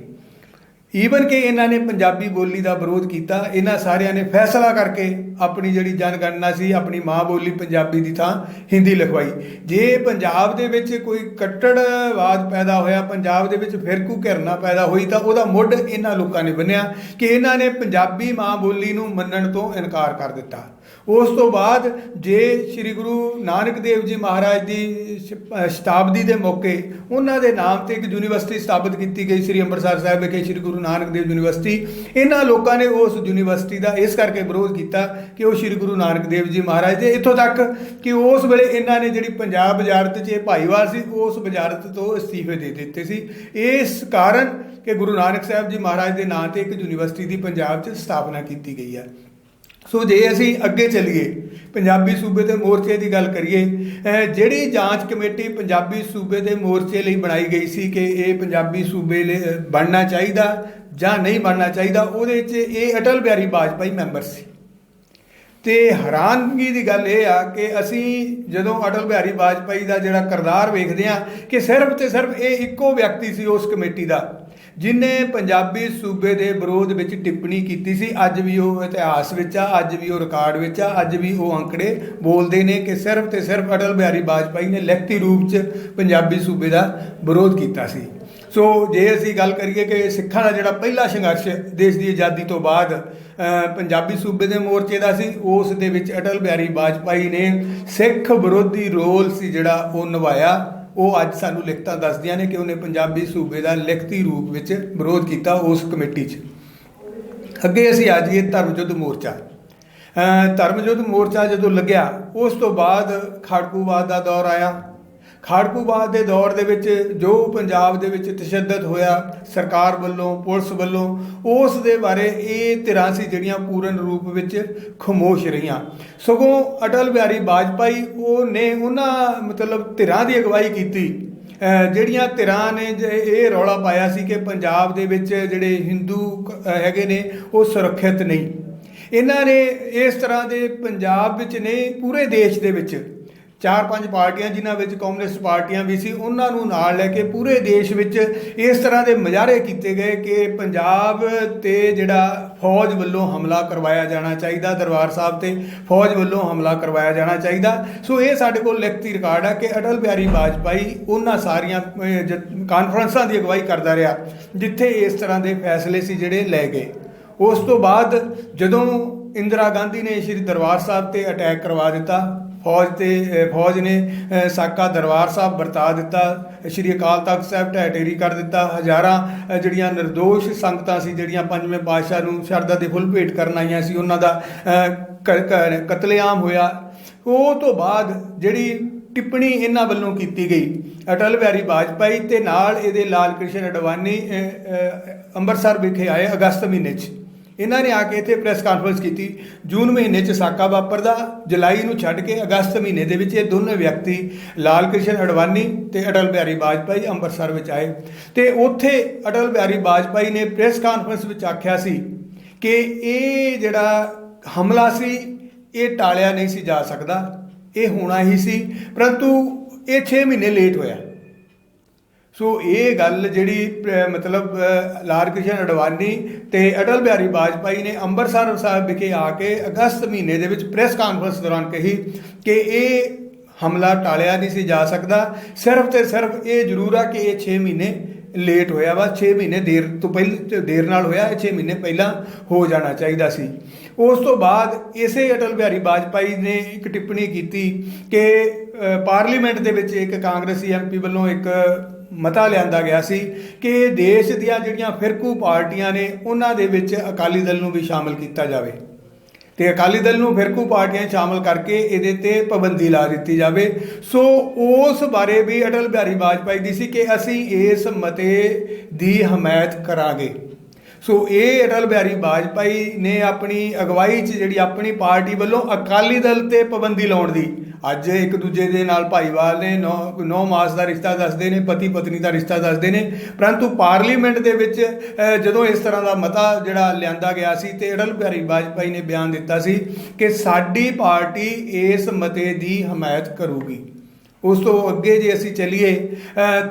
ਈਵਨ ਕਿ ਇਹਨਾਂ ਨੇ ਪੰਜਾਬੀ ਬੋਲੀ ਦਾ ਵਿਰੋਧ ਕੀਤਾ, ਇਹਨਾਂ ਸਾਰਿਆਂ ਨੇ ਫੈਸਲਾ ਕਰਕੇ ਆਪਣੀ ਜਿਹੜੀ ਜਨਗਣਨਾ ਸੀ, ਆਪਣੀ ਮਾਂ ਬੋਲੀ ਪੰਜਾਬੀ ਦੀ ਥਾਂ ਹਿੰਦੀ ਲਿਖਵਾਈ। ਜੇ ਪੰਜਾਬ ਦੇ ਵਿੱਚ ਕੋਈ ਕੱਟੜਵਾਦ ਪੈਦਾ ਹੋਇਆ, ਪੰਜਾਬ ਦੇ ਵਿੱਚ ਫਿਰਕੂ ਘਿਰਨਾ ਪੈਦਾ ਹੋਈ, ਤਾਂ ਉਹਦਾ ਮੁੱਢ ਇਹਨਾਂ ਲੋਕਾਂ ਨੇ ਬੰਨਿਆ ਕਿ ਇਹਨਾਂ ਨੇ ਪੰਜਾਬੀ ਮਾਂ ਬੋਲੀ ਨੂੰ ਮੰਨਣ ਤੋਂ ਇਨਕਾਰ ਕਰ ਦਿੱਤਾ। ਉਸ ਤੋਂ ਬਾਅਦ ਜੇ ਸ੍ਰੀ ਗੁਰੂ ਨਾਨਕ ਦੇਵ ਜੀ ਮਹਾਰਾਜ ਦੀ ਸ਼- ਸ਼ਤਾਬਦੀ ਦੇ ਮੌਕੇ ਉਹਨਾਂ ਦੇ ਨਾਮ ਤੇ ਇੱਕ ਯੂਨੀਵਰਸਿਟੀ ਸਥਾਪਿਤ ਕੀਤੀ ਗਈ ਸ੍ਰੀ ਅੰਮ੍ਰਿਤਸਰ ਸਾਹਿਬ ਵਿਖੇ ਸ੍ਰੀ ਗੁਰੂ ਨਾਨਕ ਦੇਵ ਯੂਨੀਵਰਸਿਟੀ, ਇਹਨਾਂ ਲੋਕਾਂ ਨੇ ਉਸ ਯੂਨੀਵਰਸਿਟੀ ਦਾ ਇਸ ਕਰਕੇ ਵਿਰੋਧ ਕੀਤਾ ਕਿ ਉਹ ਸ੍ਰੀ ਗੁਰੂ ਨਾਨਕ ਦੇਵ ਜੀ ਮਹਾਰਾਜ ਦੇ ਇੱਥੋਂ ਤੱਕ ਕਿ ਉਸ ਵੇਲੇ ਇਹਨਾਂ ਨੇ ਜਿਹੜੀ ਪੰਜਾਬ ਵਜ਼ਾਰਤ 'ਚ ਇਹ ਭਾਈਵਾਲ ਸੀ, ਉਸ ਵਜ਼ਾਰਤ ਤੋਂ ਅਸਤੀਫੇ ਦੇ ਦਿੱਤੇ ਸੀ। ਇਸ ਕਾਰਨ ਕਿ ਗੁਰੂ ਨਾਨਕ ਸਾਹਿਬ ਜੀ ਮਹਾਰਾਜ ਦੇ ਨਾਂ ਤੇ ਇੱਕ ਯੂਨੀਵਰਸਿਟੀ ਦੀ ਪੰਜਾਬ 'ਚ ਸਥਾਪਨਾ ਕੀਤੀ ਗਈ ਹੈ। ਸੋ ਜੇ ਅਸੀਂ ਅੱਗੇ ਚੱਲੀਏ, ਪੰਜਾਬੀ ਸੂਬੇ ਦੇ ਮੋਰਚੇ ਦੀ ਗੱਲ ਕਰੀਏ ਜਿਹੜੀ ਜਾਂਚ ਕਮੇਟੀ ਪੰਜਾਬੀ ਸੂਬੇ ਦੇ ਮੋਰਚੇ ਲਈ ਬਣਾਈ ਗਈ ਸੀ ਕਿ ਇਹ ਪੰਜਾਬੀ ਸੂਬੇ ਲਈ ਬਣਨਾ ਚਾਹੀਦਾ ਜਾਂ ਨਹੀਂ ਬਣਨਾ ਚਾਹੀਦਾ, ਉਹਦੇ 'ਚ ਇਹ ਅਟਲ ਬਿਹਾਰੀ ਵਾਜਪਾਈ ਮੈਂਬਰ ਸੀ। ਤੇ ਹੈਰਾਨਗੀ ਦੀ ਗੱਲ ਇਹ ਆ ਕਿ ਅਸੀਂ ਜਦੋਂ ਅਟਲ ਬਿਹਾਰੀ ਵਾਜਪਾਈ ਦਾ ਜਿਹੜਾ ਕਰਦਾਰ ਵੇਖਦੇ ਆ ਕਿ ਸਿਰਫ ਤੇ ਸਿਰਫ ਇਹ ਇੱਕੋ ਵਿਅਕਤੀ ਸੀ ਉਸ ਕਮੇਟੀ ਦਾ ਜਿਨੇ ਪੰਜਾਬੀ ਸੂਬੇ ਦੇ ਵਿਰੋਧ ਵਿੱਚ ਟਿੱਪਣੀ ਕੀਤੀ ਸੀ, ਅੱਜ ਵੀ ਉਹ ਇਤਿਹਾਸ ਵਿੱਚ ਆ, ਅੱਜ ਵੀ ਉਹ ਰਿਕਾਰਡ ਵਿੱਚ ਆ, ਅੱਜ ਵੀ ਉਹ ਅੰਕੜੇ ਬੋਲਦੇ ਨੇ ਕਿ ਸਿਰਫ ਤੇ ਸਿਰਫ ਅਟਲ ਬਿਹਾਰੀ ਵਾਜਪਾਈ ਨੇ ਲਿਖਤੀ ਰੂਪ 'ਚ ਪੰਜਾਬੀ ਸੂਬੇ ਦਾ ਵਿਰੋਧ ਕੀਤਾ ਸੀ। ਸੋ ਜੇ ਅਸੀਂ ਗੱਲ ਕਰੀਏ ਕਿ ਸਿੱਖਾਂ ਦਾ ਜਿਹੜਾ ਪਹਿਲਾ ਸੰਘਰਸ਼ ਦੇਸ਼ ਦੀ ਆਜ਼ਾਦੀ ਤੋਂ ਬਾਅਦ ਪੰਜਾਬੀ ਸੂਬੇ ਦੇ ਮੋਰਚੇ ਦਾ ਸੀ, ਉਸ ਦੇ ਵਿੱਚ ਅਟਲ ਬਿਹਾਰੀ ਵਾਜਪਾਈ ਨੇ ਸਿੱਖ ਵਿਰੋਧੀ ਰੋਲ ਸੀ ਜਿਹੜਾ ਉਹ ਨਿਭਾਇਆ। ਉਹ ਅੱਜ ਸਾਨੂੰ ਲਿਖਤਾਂ ਦੱਸਦੀਆਂ ਨੇ ਕਿ ਉਹਨੇ ਪੰਜਾਬੀ ਸੂਬੇ ਦਾ ਲਿਖਤੀ ਰੂਪ ਵਿੱਚ ਵਿਰੋਧ ਕੀਤਾ ਉਸ ਕਮੇਟੀ 'ਚ। ਅੱਗੇ ਅਸੀਂ ਆ ਜਾਈਏ ਧਰਮ ਯੁੱਧ ਮੋਰਚਾ। ਅ, ਧਰਮ ਯੁੱਧ ਮੋਰਚਾ ਜਦੋਂ ਲੱਗਿਆ ਉਸ ਤੋਂ ਬਾਅਦ ਖਾੜਕੂਵਾਦ ਦਾ ਦੌਰ ਆਇਆ। ਖਾੜਕੂਵਾਦ ਦੇ ਦੌਰ ਦੇ ਵਿੱਚ ਜੋ ਪੰਜਾਬ ਦੇ ਵਿੱਚ ਤਸ਼ੱਦਦ ਹੋਇਆ ਸਰਕਾਰ ਵੱਲੋਂ, ਪੁਲਿਸ ਵੱਲੋਂ, ਉਸ ਦੇ ਬਾਰੇ ਇਹ ਧਿਰਾਂ ਸੀ ਜਿਹੜੀਆਂ ਪੂਰਨ ਰੂਪ ਵਿੱਚ ਖਮੋਸ਼ ਰਹੀਆਂ। ਸਗੋਂ ਅਟਲ ਬਿਹਾਰੀ ਵਾਜਪਾਈ ਉਹ ਨੇ ਉਹਨਾਂ ਮਤਲਬ ਧਿਰਾਂ ਦੀ ਅਗਵਾਈ ਕੀਤੀ। ਜਿਹੜੀਆਂ ਧਿਰਾਂ ਨੇ ਜੇ ਇਹ ਰੌਲਾ ਪਾਇਆ ਸੀ ਕਿ ਪੰਜਾਬ ਦੇ ਵਿੱਚ ਜਿਹੜੇ ਹਿੰਦੂ ਕ- ਹੈਗੇ ਨੇ, ਉਹ ਸੁਰੱਖਿਅਤ ਨਹੀਂ। ਇਹਨਾਂ ਨੇ ਇਸ ਤਰ੍ਹਾਂ ਦੇ ਪੰਜਾਬ ਵਿੱਚ ਨਹੀਂ ਪੂਰੇ ਦੇਸ਼ ਦੇ ਵਿੱਚ ਚਾਰ ਪੰਜ ਪਾਰਟੀਆਂ ਜਿਨ੍ਹਾਂ ਵਿੱਚ ਕਮਿਊਨਿਸਟ ਪਾਰਟੀਆਂ ਵੀ ਸੀ, ਉਹਨਾਂ ਨੂੰ ਨਾਲ ਲੈ ਕੇ ਪੂਰੇ ਦੇਸ਼ ਵਿੱਚ ਇਸ ਤਰ੍ਹਾਂ ਦੇ ਮੁਜ਼ਾਹਰੇ ਕੀਤੇ ਗਏ ਕਿ ਪੰਜਾਬ ਤੇ ਜਿਹੜਾ ਫੌਜ ਵੱਲੋਂ ਹਮਲਾ ਕਰਵਾਇਆ ਜਾਣਾ ਚਾਹੀਦਾ, ਦਰਬਾਰ ਸਾਹਿਬ ਤੇ ਫੌਜ ਵੱਲੋਂ ਹਮਲਾ ਕਰਵਾਇਆ ਜਾਣਾ ਚਾਹੀਦਾ। ਸੋ ਇਹ ਸਾਡੇ ਕੋਲ ਲਿਖਤੀ ਰਿਕਾਰਡ ਹੈ ਕਿ ਅਟਲ ਬਿਹਾਰੀ ਵਾਜਪਾਈ ਉਹਨਾਂ ਸਾਰੀਆਂ ਜ- ਕਾਨਫਰੰਸਾਂ ਦੀ ਅਗਵਾਈ ਕਰਦਾ ਰਿਹਾ, ਜਿੱਥੇ ਇਸ ਤਰ੍ਹਾਂ ਦੇ ਫੈਸਲੇ ਸੀ ਜਿਹੜੇ ਲੈ ਗਏ। ਉਸ ਤੋਂ ਬਾਅਦ ਜਦੋਂ ਇੰਦਰਾ ਗਾਂਧੀ ਨੇ ਸ਼੍ਰੀ ਦਰਬਾਰ ਸਾਹਿਬ ਤੇ ਅਟੈਕ ਕਰਵਾ ਦਿੱਤਾ ਫੌਜ ਤੇ ਫੌਜ ਨੇ ਸਾਕਾ ਦਰਬਾਰ ਸਾਹਿਬ ਵਰਤਾ ਦਿੱਤਾ, ਸ਼੍ਰੀ ਅਕਾਲ ਤਖਤ ਸਾਹਿਬ ਢਹਿ ਢੇਰੀ ਕਰ ਦਿੱਤਾ। ਹਜ਼ਾਰਾਂ ਜਿਹੜੀਆਂ નિર્ਦੋਸ਼ ਸੰਗਤਾਂ ਸੀ, ਜਿਹੜੀਆਂ ਪੰਜਵੇਂ ਪਾਤਸ਼ਾਹ ਨੂੰ ਸ਼ਰਧਾ ਦੇ ਫੁੱਲ ਭੇਟ ਕਰਨ ਆਈਆਂ ਸੀ, ਉਹਨਾਂ ਦਾ ਕਤਲੇਆਮ ਹੋਇਆ। ਉਹ ਤੋਂ ਬਾਅਦ ਜਿਹੜੀ ਟਿੱਪਣੀ ਇਹਨਾਂ ਵੱਲੋਂ ਕੀਤੀ ਗਈ, ਅਟਲ ਬਿਹਾਰੀ ਵਾਜਪਾਈ ਤੇ ਨਾਲ ਇਹਦੇ ਲਾਲ ਕ੍ਰਿਸ਼ਨ ਅਡਵਾਨੀ ਅੰਮ੍ਰਿਤਸਰ ਵਿਖੇ ਆਏ ਅਗਸਤ ਮਹੀਨੇ 'ਚ। ਇਹਨਾਂ ਨੇ ਆ ਕੇ ਇੱਥੇ ਪ੍ਰੈਸ ਕਾਨਫਰੰਸ ਕੀਤੀ। ਜੂਨ ਮਹੀਨੇ 'ਚ ਸਾਕਾ ਵਾਪਰਦਾ, ਜੁਲਾਈ ਨੂੰ ਛੱਡ ਕੇ ਅਗਸਤ ਮਹੀਨੇ ਦੇ ਵਿੱਚ ਇਹ ਦੋਨੇ ਵਿਅਕਤੀ ਲਾਲ ਕ੍ਰਿਸ਼ਨ ਅਡਵਾਨੀ ਤੇ ਅਟਲ ਬਿਹਾਰੀ ਵਾਜਪਾਈ ਅੰਮ੍ਰਿਤਸਰ ਵਿੱਚ ਆਏ। ਤੇ ਉੱਥੇ ਅਟਲ ਬਿਹਾਰੀ ਵਾਜਪਾਈ ਨੇ ਪ੍ਰੈਸ ਕਾਨਫਰੰਸ ਵਿੱਚ ਆਖਿਆ ਸੀ ਕਿ ਇਹ ਜਿਹੜਾ ਹਮਲਾ ਸੀ, ਇਹ ਟਾਲਿਆ ਨਹੀਂ ਸੀ ਜਾ ਸਕਦਾ, ਇਹ ਹੋਣਾ ਹੀ ਸੀ, ਪਰੰਤੂ ਇਹ 6 ਮਹੀਨੇ ਲੇਟ ਹੋਇਆ। ਸੋ ਇਹ ਗੱਲ ਜਿਹੜੀ ਮਤਲਬ ਲਾਲ ਕ੍ਰਿਸ਼ਨ ਅਡਵਾਨੀ ਤੇ ਅਟਲ ਬਿਹਾਰੀ ਵਾਜਪਾਈ ਨੇ ਅੰਮ੍ਰਿਤਸਰ ਸਾਹਿਬ ਵਿਖੇ ਆ ਕੇ ਅਗਸਤ ਮਹੀਨੇ ਦੇ ਵਿੱਚ ਪ੍ਰੈਸ ਕਾਨਫਰੰਸ ਦੌਰਾਨ ਕਹੀ ਕਿ ਇਹ ਹਮਲਾ ਟਾਲਿਆ ਨਹੀਂ ਸੀ ਜਾ ਸਕਦਾ। ਸਿਰਫ ਤੇ ਸਿਰਫ ਇਹ ਜ਼ਰੂਰ ਆ ਕਿ ਇਹ 6 ਮਹੀਨੇ ਲੇਟ ਹੋਇਆ ਵਾ 6 ਮਹੀਨੇ ਦੇਰ ਤੋਂ ਪਹਿਲ ਦੇਰ ਨਾਲ ਹੋਇਆ, ਇਹ 6 ਮਹੀਨੇ ਪਹਿਲਾਂ ਹੋ ਜਾਣਾ ਚਾਹੀਦਾ ਸੀ। ਉਸ ਤੋਂ ਬਾਅਦ ਇਸੇ ਅਟਲ ਬਿਹਾਰੀ ਵਾਜਪਾਈ ਨੇ ਇੱਕ ਟਿੱਪਣੀ ਕੀਤੀ ਕਿ ਪਾਰਲੀਮੈਂਟ ਦੇ ਵਿੱਚ ਇੱਕ ਕਾਂਗਰਸੀ ਐਮਪੀ ਵੱਲੋਂ ਇੱਕ ਮਤਾ ਲਿਆਂਦਾ ਗਿਆ ਸੀ ਕਿ ਦੇਸ਼ ਦੀਆਂ ਜਿਹੜੀਆਂ ਫਿਰਕੂ ਪਾਰਟੀਆਂ ਨੇ ਉਹਨਾਂ ਦੇ ਵਿੱਚ ਅਕਾਲੀ ਦਲ ਨੂੰ ਵੀ ਸ਼ਾਮਲ ਕੀਤਾ ਜਾਵੇ। ਤੇ ਅਕਾਲੀ ਦਲ ਨੂੰ ਫਿਰਕੂ ਪਾਰਟੀਆਂ 'ਚ ਸ਼ਾਮਲ ਕਰਕੇ ਇਹਦੇ ਤੇ ਪਾਬੰਦੀ ਲਾ ਦਿੱਤੀ ਜਾਵੇ। ਸੋ ਉਸ ਬਾਰੇ ਵੀ ਅਟਲ ਬਿਹਾਰੀ ਵਾਜਪਾਈ ਦੀ ਸੀ ਕਿ ਅਸੀਂ ਇਸ ਮਤੇ ਦੀ ਹਮਾਇਤ ਕਰਾਂਗੇ। ਸੋ ਇਹ ਅਟਲ ਬਿਹਾਰੀ ਵਾਜਪਾਈ ਨੇ ਆਪਣੀ ਅਗਵਾਈ 'ਚ ਜਿਹੜੀ ਆਪਣੀ ਪਾਰਟੀ ਵੱਲੋਂ ਅਕਾਲੀ ਦਲ ਤੇ ਪਾਬੰਦੀ ਲਾਉਣ ਦੀ, ਅੱਜ ਇੱਕ ਦੂਜੇ ਦੇ ਨਾਲ ਭਾਈਵਾਲ ਨੇ, ਨੌ ਮਾਸ ਦਾ ਰਿਸ਼ਤਾ ਦੱਸਦੇ ਨੇ, ਪਤੀ ਪਤਨੀ ਦਾ ਰਿਸ਼ਤਾ ਦੱਸਦੇ ਨੇ, ਪਰੰਤੂ ਪਾਰਲੀਮੈਂਟ ਦੇ ਵਿੱਚ ਜਦੋਂ ਇਸ ਤਰ੍ਹਾਂ ਦਾ ਮਤਾ ਜਿਹੜਾ ਲਿਆਂਦਾ ਗਿਆ ਸੀ ਤੇ ਅਟਲ ਬਿਹਾਰੀ ਵਾਜਪਾਈ ਨੇ ਬਿਆਨ ਦਿੱਤਾ ਸੀ ਕਿ ਸਾਡੀ ਪਾਰਟੀ ਇਸ ਮਤੇ ਦੀ ਹਮਾਇਤ ਕਰੂਗੀ। ਉਸ ਤੋਂ ਅੱਗੇ ਜੇ ਅਸੀਂ ਚੱਲੀਏ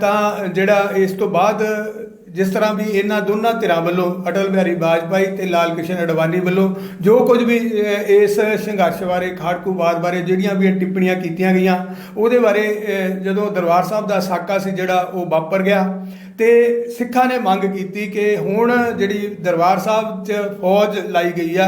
ਤਾਂ ਜਿਹੜਾ ਇਸ ਤੋਂ ਬਾਅਦ ਜਿਸ ਤਰ੍ਹਾਂ ਵੀ ਇਹਨਾਂ ਦੋਨਾਂ ਧਿਰਾਂ ਵੱਲੋਂ ਅਟਲ ਬਿਹਾਰੀ ਵਾਜਪਾਈ ਤੇ ਲਾਲ ਕ੍ਰਿਸ਼ਨ ਅਡਵਾਨੀ ਵੱਲੋਂ ਜੋ ਕੁਝ ਵੀ ਇਸ ਸੰਘਰਸ਼ ਬਾਰੇ, ਖਾੜਕੂਵਾਦ ਬਾਰੇ ਜਿਹੜੀਆਂ ਵੀ ਟਿੱਪਣੀਆਂ ਕੀਤੀਆਂ ਗਈਆਂ, ਉਹਦੇ ਬਾਰੇ ਜਦੋਂ ਦਰਬਾਰ ਸਾਹਿਬ ਦਾ ਸਾਕਾ ਸੀ ਜਿਹੜਾ ਉਹ ਵਾਪਰ ਗਿਆ ਤੇ ਸਿੱਖਾਂ ਨੇ ਮੰਗ ਕੀਤੀ ਕਿ ਹੁਣ ਜਿਹੜੀ ਦਰਬਾਰ ਸਾਹਿਬ 'ਚ ਫੌਜ ਲਾਈ ਗਈ ਆ,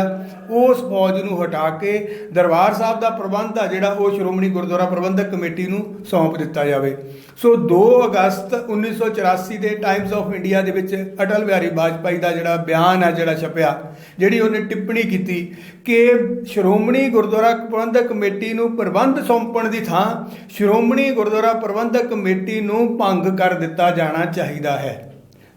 ਉਸ ਫੌਜ ਨੂੰ ਹਟਾ ਕੇ ਦਰਬਾਰ ਸਾਹਿਬ ਦਾ ਪ੍ਰਬੰਧ ਆ ਜਿਹੜਾ ਉਹ ਸ਼੍ਰੋਮਣੀ ਗੁਰਦੁਆਰਾ ਪ੍ਰਬੰਧਕ ਕਮੇਟੀ ਨੂੰ ਸੌਂਪ ਦਿੱਤਾ ਜਾਵੇ। ਸੋ 2 ਅਗਸਤ 1984 ਦੇ ਟਾਈਮਸ ਆਫ ਇੰਡੀਆ ਦੇ ਵਿੱਚ ਅਟਲ ਬਿਹਾਰੀ ਵਾਜਪਾਈ ਦਾ ਜਿਹੜਾ ਬਿਆਨ ਆ ਜਿਹੜਾ ਛਪਿਆ ਜਿਹੜੀ ਉਹਨੇ ਟਿੱਪਣੀ ਕੀਤੀ ਕਿ ਸ਼੍ਰੋਮਣੀ ਗੁਰਦੁਆਰਾ ਪ੍ਰਬੰਧਕ ਕਮੇਟੀ ਨੂੰ ਪ੍ਰਬੰਧ ਸੌਂਪਣ ਦੀ ਥਾਂ ਸ਼੍ਰੋਮਣੀ ਗੁਰਦੁਆਰਾ ਪ੍ਰਬੰਧਕ ਕਮੇਟੀ ਨੂੰ ਭੰਗ ਕਰ ਦਿੱਤਾ ਜਾਣਾ ਚਾਹੀਦਾ ਹੈ।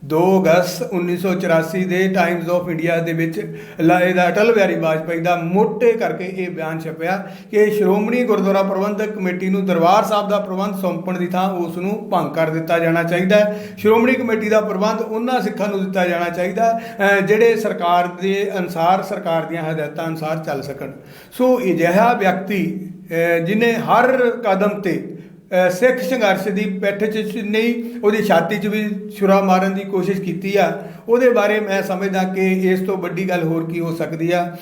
2 ਅਗਸਤ 1984 ਦੇ ਟਾਈਮਜ਼ ਆਫ ਇੰਡੀਆ ਦੇ ਵਿੱਚ ਲਾਏ ਦਾ ਅਟਲ ਬਿਹਾਰੀ ਵਾਜਪਾਈ ਦਾ ਮੋਟੇ ਕਰਕੇ ਇਹ ਬਿਆਨ ਛਪਿਆ ਕਿ ਸ਼੍ਰੋਮਣੀ ਗੁਰਦੁਆਰਾ ਪ੍ਰਬੰਧਕ ਕਮੇਟੀ ਨੂੰ ਦਰਬਾਰ ਸਾਹਿਬ ਦਾ ਪ੍ਰਬੰਧ ਸੌਂਪਣ ਦੀ ਥਾਂ ਉਸ ਨੂੰ ਭੰਗ ਕਰ ਦਿੱਤਾ ਜਾਣਾ ਚਾਹੀਦਾ ਹੈ। ਸ਼੍ਰੋਮਣੀ ਕਮੇਟੀ ਦਾ ਪ੍ਰਬੰਧ ਉਹਨਾਂ ਸਿੱਖਾਂ ਨੂੰ ਦਿੱਤਾ ਜਾਣਾ ਚਾਹੀਦਾ ਜਿਹੜੇ ਸਰਕਾਰ ਦੇ ਅਨਸਾਰ ਸਰਕਾਰ ਦੀਆਂ ਹਦਾਇਤਾਂ ਅਨਸਾਰ ਚੱਲ ਸਕਣ। ਸੋ ਅਜਿਹਾ ਵਿਅਕਤੀ ਅਹ, ਜਿਨੇ ਹਰ ਕਦਮ ਤੇ ਸਿੱਖ ਸੰਘਰਸ਼ ਦੀ ਪਿੱਠ 'ਚ ਨਹੀਂ, ਉਹਦੀ ਛਾਤੀ 'ਚ ਵੀ ਛੁਰਾ ਮਾਰਨ ਦੀ ਕੋਸ਼ਿਸ਼ ਕੀਤੀ ਆ। ਉਹਦੇ ਬਾਰੇ ਮੈਂ ਸਮਝਦਾ ਕਿ ਇਸ ਤੋਂ ਵੱਡੀ ਗੱਲ ਹੋਰ ਕੀ ਹੋ ਸਕਦੀ ਆ।